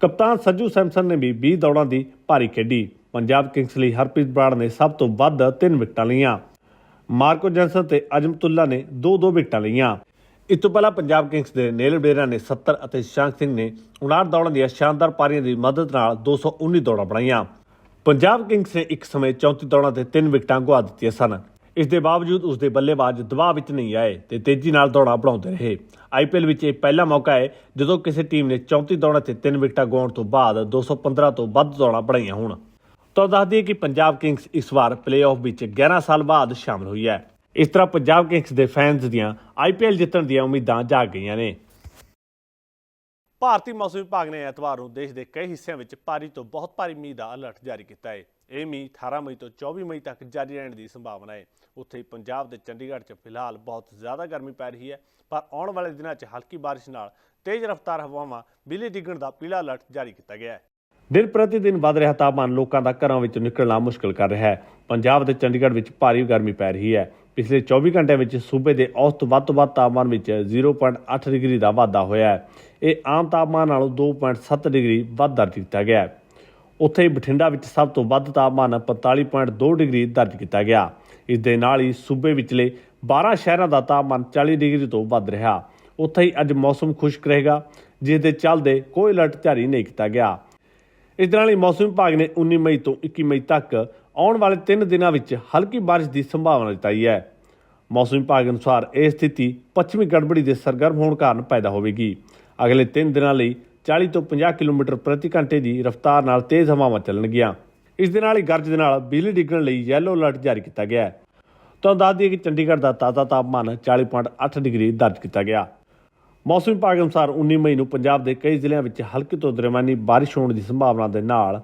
ਕਪਤਾਨ ਸੱਜੂ ਸੈਮਸਨ ਨੇ ਵੀ 20 ਦੌੜਾਂ ਦੀ ਭਾਰੀ ਖੇਡੀ। ਪੰਜਾਬ ਕਿੰਗਸ ਲਈ ਹਰਪ੍ਰੀਤ ਬਰਾੜ ਨੇ ਸਭ ਤੋਂ ਵੱਧ 3 ਵਿਕਟਾਂ ਲਈਆਂ। ਮਾਰਕੋ ਜਨਸਨ ਤੇ ਅਜਮਤੁੱਲਾ ਨੇ 2-2 ਵਿਕਟਾਂ ਲਈਆਂ। ਇਸ ਤੋਂ ਪਹਿਲਾਂ ਪੰਜਾਬ ਕਿੰਗਸ ਦੇ ਨੇਲ ਬੇਰਾ ਨੇ 70 ਅਤੇ ਸ਼ਾਂਕ ਸਿੰਘ ਨੇ 59 ਦੌੜਾਂ ਦੀਆਂ ਸ਼ਾਨਦਾਰ ਪਾਰੀਆਂ ਦੀ ਮਦਦ ਨਾਲ 219 ਦੌੜਾਂ ਬਣਾਈਆਂ। ਪੰਜਾਬ ਕਿੰਗਸ ਨੇ ਇੱਕ ਸਮੇਂ 34 ਦੌੜਾਂ ਤੇ 3 ਵਿਕਟਾਂ ਗੁਆ ਦਿੱਤੀਆਂ ਸਨ। ਇਸ ਦੇ ਬਾਵਜੂਦ ਉਸ ਦੇ ਬੱਲੇਬਾਜ਼ ਦਬਾਅ ਵਿੱਚ ਨਹੀਂ ਆਏ ਤੇ ਤੇਜ਼ੀ ਨਾਲ ਦੌੜਾਂ ਬਣਾਉਂਦੇ ਰਹੇ। ਆਈਪੀਐਲ ਵਿੱਚ ਇਹ ਪਹਿਲਾ ਮੌਕਾ ਹੈ ਜਦੋਂ ਕਿਸੇ ਟੀਮ ਨੇ 34 ਦੌੜਾਂ ਤੇ 3 ਵਿਕਟਾਂ ਗਵਾਉਣ ਤੋਂ ਬਾਅਦ 215 ਤੋਂ ਵੱਧ ਦੌੜਾਂ ਬਣਾਈਆਂ ਹੋਣ। ਤਾਂ ਦੱਸ ਦਈਏ ਕਿ ਪੰਜਾਬ ਕਿੰਗਸ ਇਸ ਵਾਰ ਪਲੇਆਫ ਵਿੱਚ 11 ਸਾਲ ਬਾਅਦ ਸ਼ਾਮਲ ਹੋਈ ਹੈ। ਇਸ ਤਰ੍ਹਾਂ ਪੰਜਾਬ ਕਿੰਗਸ ਦੇ ਫੈਨਸ ਦੀਆਂ ਆਈਪੀਐਲ ਜਿੱਤਣ ਦੀਆਂ ਉਮੀਦਾਂ ਜਾਗ ਗਈਆਂ ਨੇ। ਭਾਰਤੀ ਮੌਸਮ ਵਿਭਾਗ ਨੇ ਐਤਵਾਰ ਨੂੰ ਦੇਸ਼ ਦੇ ਕਈ ਹਿੱਸਿਆਂ ਵਿੱਚ ਭਾਰੀ ਤੋਂ ਬਹੁਤ ਭਾਰੀ ਮੀਂਹ ਦਾ ਅਲਰਟ ਜਾਰੀ ਕੀਤਾ ਹੈ। ਇਹ ਮੀਂਹ 18 ਮਈ ਤੋਂ 24 ਮਈ ਤੱਕ ਜਾਰੀ ਰਹਿਣ ਦੀ ਸੰਭਾਵਨਾ ਹੈ। ਉੱਥੇ ਹੀ ਪੰਜਾਬ ਦੇ ਚੰਡੀਗੜ੍ਹ 'ਚ ਫਿਲਹਾਲ ਬਹੁਤ ਜ਼ਿਆਦਾ ਗਰਮੀ ਪੈ ਰਹੀ ਹੈ, ਪਰ ਆਉਣ ਵਾਲੇ ਦਿਨਾਂ 'ਚ ਹਲਕੀ ਬਾਰਿਸ਼ ਨਾਲ ਤੇਜ਼ ਰਫ਼ਤਾਰ ਹਵਾਵਾਂ ਬਿਜਲੀ ਡਿੱਗਣ ਦਾ ਪੀਲਾ ਅਲਰਟ ਜਾਰੀ ਕੀਤਾ ਗਿਆ ਹੈ। ਦਿਨ ਪ੍ਰਤੀ ਦਿਨ ਵੱਧ ਰਿਹਾ ਤਾਪਮਾਨ ਲੋਕਾਂ ਦਾ ਘਰਾਂ ਵਿੱਚੋਂ ਨਿਕਲਣਾ ਮੁਸ਼ਕਲ ਕਰ ਰਿਹਾ ਹੈ। ਪੰਜਾਬ ਦੇ ਚੰਡੀਗੜ੍ਹ ਵਿੱਚ ਭਾਰੀ ਗਰਮੀ ਪੈ ਰਹੀ ਹੈ। ਪਿਛਲੇ 24 ਘੰਟਿਆਂ ਵਿੱਚ ਸੂਬੇ ਦੇ ਔਸਤ ਵੱਧ ਤੋਂ ਵੱਧ ਤਾਪਮਾਨ ਵਿੱਚ 0.8 ਡਿਗਰੀ ਦਾ ਵਾਧਾ ਹੋਇਆ ਹੈ। ਇਹ ਆਮ ਤਾਪਮਾਨ ਨਾਲੋਂ 2.7 ਡਿਗਰੀ ਵੱਧ ਦਰਜ ਕੀਤਾ ਗਿਆ ਹੈ। ਉੱਥੇ ਹੀ ਬਠਿੰਡਾ ਵਿੱਚ ਸਭ ਤੋਂ ਵੱਧ ਤਾਪਮਾਨ 45.2 ਡਿਗਰੀ ਦਰਜ ਕੀਤਾ ਗਿਆ। ਇਸ ਦੇ ਨਾਲ ਹੀ ਸੂਬੇ ਵਿਚਲੇ 12 ਸ਼ਹਿਰਾਂ ਦਾ ਤਾਪਮਾਨ 40 ਡਿਗਰੀ ਤੋਂ ਵੱਧ ਰਿਹਾ। ਉੱਥੇ ਹੀ ਅੱਜ ਮੌਸਮ ਖੁਸ਼ਕ ਰਹੇਗਾ, ਜਿਸ ਦੇ ਚੱਲਦੇ ਕੋਈ ਅਲਰਟ ਜਾਰੀ ਨਹੀਂ ਕੀਤਾ ਗਿਆ। ਇਸ ਦੇ ਨਾਲ ਹੀ ਮੌਸਮ ਵਿਭਾਗ ਨੇ 19 ਮਈ ਤੋਂ 21 ਮਈ ਤੱਕ ਆਉਣ ਵਾਲੇ 3 ਦਿਨਾਂ ਵਿੱਚ ਹਲਕੀ ਬਾਰਿਸ਼ ਦੀ ਸੰਭਾਵਨਾ ਜਤਾਈ ਹੈ। ਮੌਸਮ ਵਿਭਾਗ ਅਨੁਸਾਰ ਇਹ ਸਥਿਤੀ ਪੱਛਮੀ ਗੜਬੜੀ ਦੇ ਸਰਗਰਮ ਹੋਣ ਕਾਰਨ ਪੈਦਾ ਹੋਵੇਗੀ। ਅਗਲੇ 3 ਦਿਨਾਂ ਲਈ 40 ਤੋਂ 50 ਕਿਲੋਮੀਟਰ ਪ੍ਰਤੀ ਘੰਟੇ ਦੀ ਰਫ਼ਤਾਰ ਨਾਲ ਤੇਜ਼ ਹਵਾਵਾਂ ਚੱਲਣਗੀਆਂ। ਇਸ ਦੇ ਨਾਲ ਹੀ ਗਰਜ ਦੇ ਨਾਲ ਬਿਜਲੀ ਡਿੱਗਣ ਲਈ ਯੈਲੋ ਅਲਰਟ ਜਾਰੀ ਕੀਤਾ ਗਿਆ ਹੈ। ਤੁਹਾਨੂੰ ਦੱਸ ਦਈਏ ਕਿ ਚੰਡੀਗੜ੍ਹ ਦਾ ਤਾਜ਼ਾ ਤਾਪਮਾਨ 40.8 ਡਿਗਰੀ ਦਰਜ ਕੀਤਾ ਗਿਆ। ਮੌਸਮ ਵਿਭਾਗ ਅਨੁਸਾਰ 19 ਮਈ ਨੂੰ ਪੰਜਾਬ ਦੇ ਕਈ ਜ਼ਿਲ੍ਹਿਆਂ ਵਿੱਚ ਹਲਕੀ ਤੋਂ ਦਰਮਿਆਨੀ ਬਾਰਿਸ਼ ਹੋਣ ਦੀ ਸੰਭਾਵਨਾ ਦੇ ਨਾਲ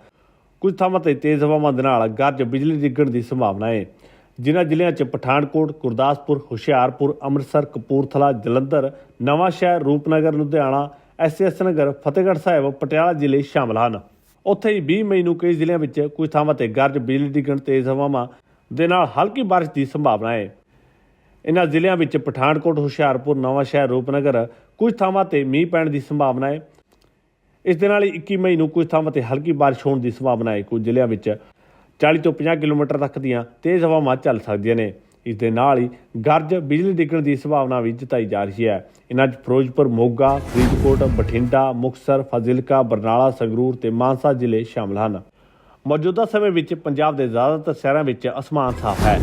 ਕੁਝ ਥਾਵਾਂ ਤੇ ਤੇਜ਼ ਹਵਾਵਾਂ ਦੇ ਨਾਲ ਗਰਜ ਬਿਜਲੀ ਡਿੱਗਣ ਦੀ ਸੰਭਾਵਨਾ ਹੈ ਜਿਨ੍ਹਾਂ ਜ਼ਿਲ੍ਹਿਆਂ 'ਚ ਪਠਾਨਕੋਟ, ਗੁਰਦਾਸਪੁਰ, ਹੁਸ਼ਿਆਰਪੁਰ, ਅੰਮ੍ਰਿਤਸਰ, ਕਪੂਰਥਲਾ, ਜਲੰਧਰ, ਨਵਾਂਸ਼ਹਿਰ ਰੂਪਨਗਰ, ਲੁਧਿਆਣਾ, ਐਸਐਸ ਨਗਰ, ਫਤਿਹਗੜ੍ਹ ਸਾਹਿਬ, ਪਟਿਆਲਾ ਜ਼ਿਲ੍ਹੇ ਸ਼ਾਮਲ ਹਨ। ਉੱਥੇ ਹੀ 20 ਮਈ ਨੂੰ ਕਈ ਜ਼ਿਲ੍ਹਿਆਂ ਵਿੱਚ ਕੁਝ ਥਾਵਾਂ ਤੇ ਗਰਜ ਬਿਜਲੀ ਡਿੱਗਣ ਤੇਜ਼ ਹਵਾਵਾਂ ਦੇ ਨਾਲ ਹਲਕੀ ਬਾਰਿਸ਼ ਦੀ ਸੰਭਾਵਨਾ ਹੈ। ਇਨ੍ਹਾਂ ਜ਼ਿਲ੍ਹਿਆਂ ਵਿੱਚ ਪਠਾਨਕੋਟ, ਹੁਸ਼ਿਆਰਪੁਰ, ਨਵਾਂਸ਼ਹਿਰ ਰੂਪਨਗਰ ਕੁਝ ਥਾਵਾਂ ਤੇ ਮੀਂਹ ਪੈਣ ਦੀ ਸੰਭਾਵਨਾ ਹੈ। ਇਸ ਦੇ ਨਾਲ ਹੀ 21 ਮਈ ਨੂੰ ਕੁਝ ਥਾਵਾਂ ਤੇ ਹਲਕੀ ਬਾਰਿਸ਼ ਹੋਣ ਦੀ ਸੰਭਾਵਨਾ ਹੈ। ਕੁਝ ਜ਼ਿਲ੍ਹਿਆਂ ਵਿੱਚ 40 ਤੋਂ 50 ਕਿਲੋਮੀਟਰ ਤੱਕ ਦੀਆਂ ਤੇਜ਼ ਹਵਾਵਾਂ ਚੱਲ ਸਕਦੀਆਂ ਨੇ। ਇਸ ਦੇ ਨਾਲ ਹੀ ਗਰਜ ਬਿਜਲੀ ਡਿੱਗਣ ਦੀ ਸੰਭਾਵਨਾ ਵੀ ਜਤਾਈ ਜਾ ਰਹੀ ਹੈ। ਇਨ੍ਹਾਂ 'ਚ ਫਿਰੋਜ਼ਪੁਰ ਮੋਗਾ ਫਰੀਦਕੋਟ ਬਠਿੰਡਾ ਮੁਕਤਸਰ ਫਾਜ਼ਿਲਕਾ ਬਰਨਾਲਾ ਸੰਗਰੂਰ ਤੇ ਮਾਨਸਾ ਜ਼ਿਲ੍ਹੇ ਸ਼ਾਮਲ ਹਨ। ਮੌਜੂਦਾ ਸਮੇਂ ਵਿੱਚ ਪੰਜਾਬ ਦੇ ਜ਼ਿਆਦਾਤਰ ਸ਼ਹਿਰਾਂ ਵਿੱਚ ਅਸਮਾਨ ਸਾਫ਼ ਹੈ।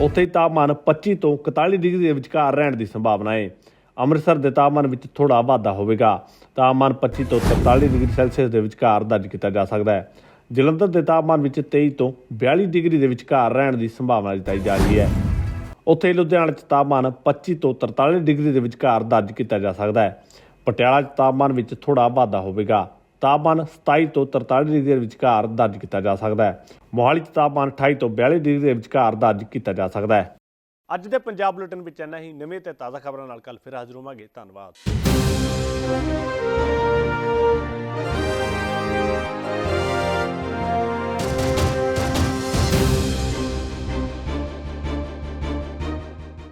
ਉੱਥੇ ਹੀ ਤਾਪਮਾਨ 25 ਤੋਂ 41 ਡਿਗਰੀ ਦੇ ਵਿਚਕਾਰ ਰਹਿਣ ਦੀ ਸੰਭਾਵਨਾ ਹੈ। ਅੰਮ੍ਰਿਤਸਰ ਦੇ ਤਾਪਮਾਨ ਵਿੱਚ ਥੋੜਾ ਵਾਧਾ ਹੋਵੇਗਾ। ਤਾਪਮਾਨ 25 ਤੋਂ 43 ਡਿਗਰੀ ਸੈਲਸੀਅਸ ਦੇ ਵਿਚਕਾਰ ਦਰਜ ਕੀਤਾ ਜਾ ਸਕਦਾ ਹੈ। ਜਲੰਧਰ ਦੇ ਤਾਪਮਾਨ ਵਿੱਚ 23 ਤੋਂ 42 ਡਿਗਰੀ ਦੇ ਵਿਚਕਾਰ ਰਹਿਣ ਦੀ ਸੰਭਾਵਨਾ ਜਤਾਈ ਜਾ ਰਹੀ ਹੈ। ਉੱਥੇ ਹੀ ਲੁਧਿਆਣਾ 'ਚ ਤਾਪਮਾਨ 25 ਤੋਂ 43 ਡਿਗਰੀ ਦੇ ਵਿਚਕਾਰ ਦਰਜ ਕੀਤਾ ਜਾ ਸਕਦਾ ਹੈ। ਪਟਿਆਲਾ 'ਚ ਤਾਪਮਾਨ ਵਿੱਚ ਥੋੜਾ ਵਾਧਾ ਹੋਵੇਗਾ। ਤਾਪਮਾਨ 27 ਤੋਂ 43 ਡਿਗਰੀ ਦੇ ਵਿਚਕਾਰ ਦਰਜ ਕੀਤਾ ਜਾ ਸਕਦਾ ਹੈ। ਮੋਹਾਲੀ 'ਚ ਤਾਪਮਾਨ 28 ਤੋਂ 42 ਡਿਗਰੀ ਦੇ ਵਿਚਕਾਰ ਦਰਜ ਕੀਤਾ ਜਾ ਸਕਦਾ ਹੈ। ਅੱਜ ਦੇ ਪੰਜਾਬ ਬੁਲੇਟਿਨ ਵਿੱਚ ਇੰਨਾ ਹੀ। ਨਵੇਂ ਤੇ ਤਾਜ਼ਾ ਖਬਰਾਂ ਨਾਲ ਕੱਲ ਫਿਰ ਹਾਜ਼ਰ ਹੋਵਾਂਗੇ। ਧੰਨਵਾਦ।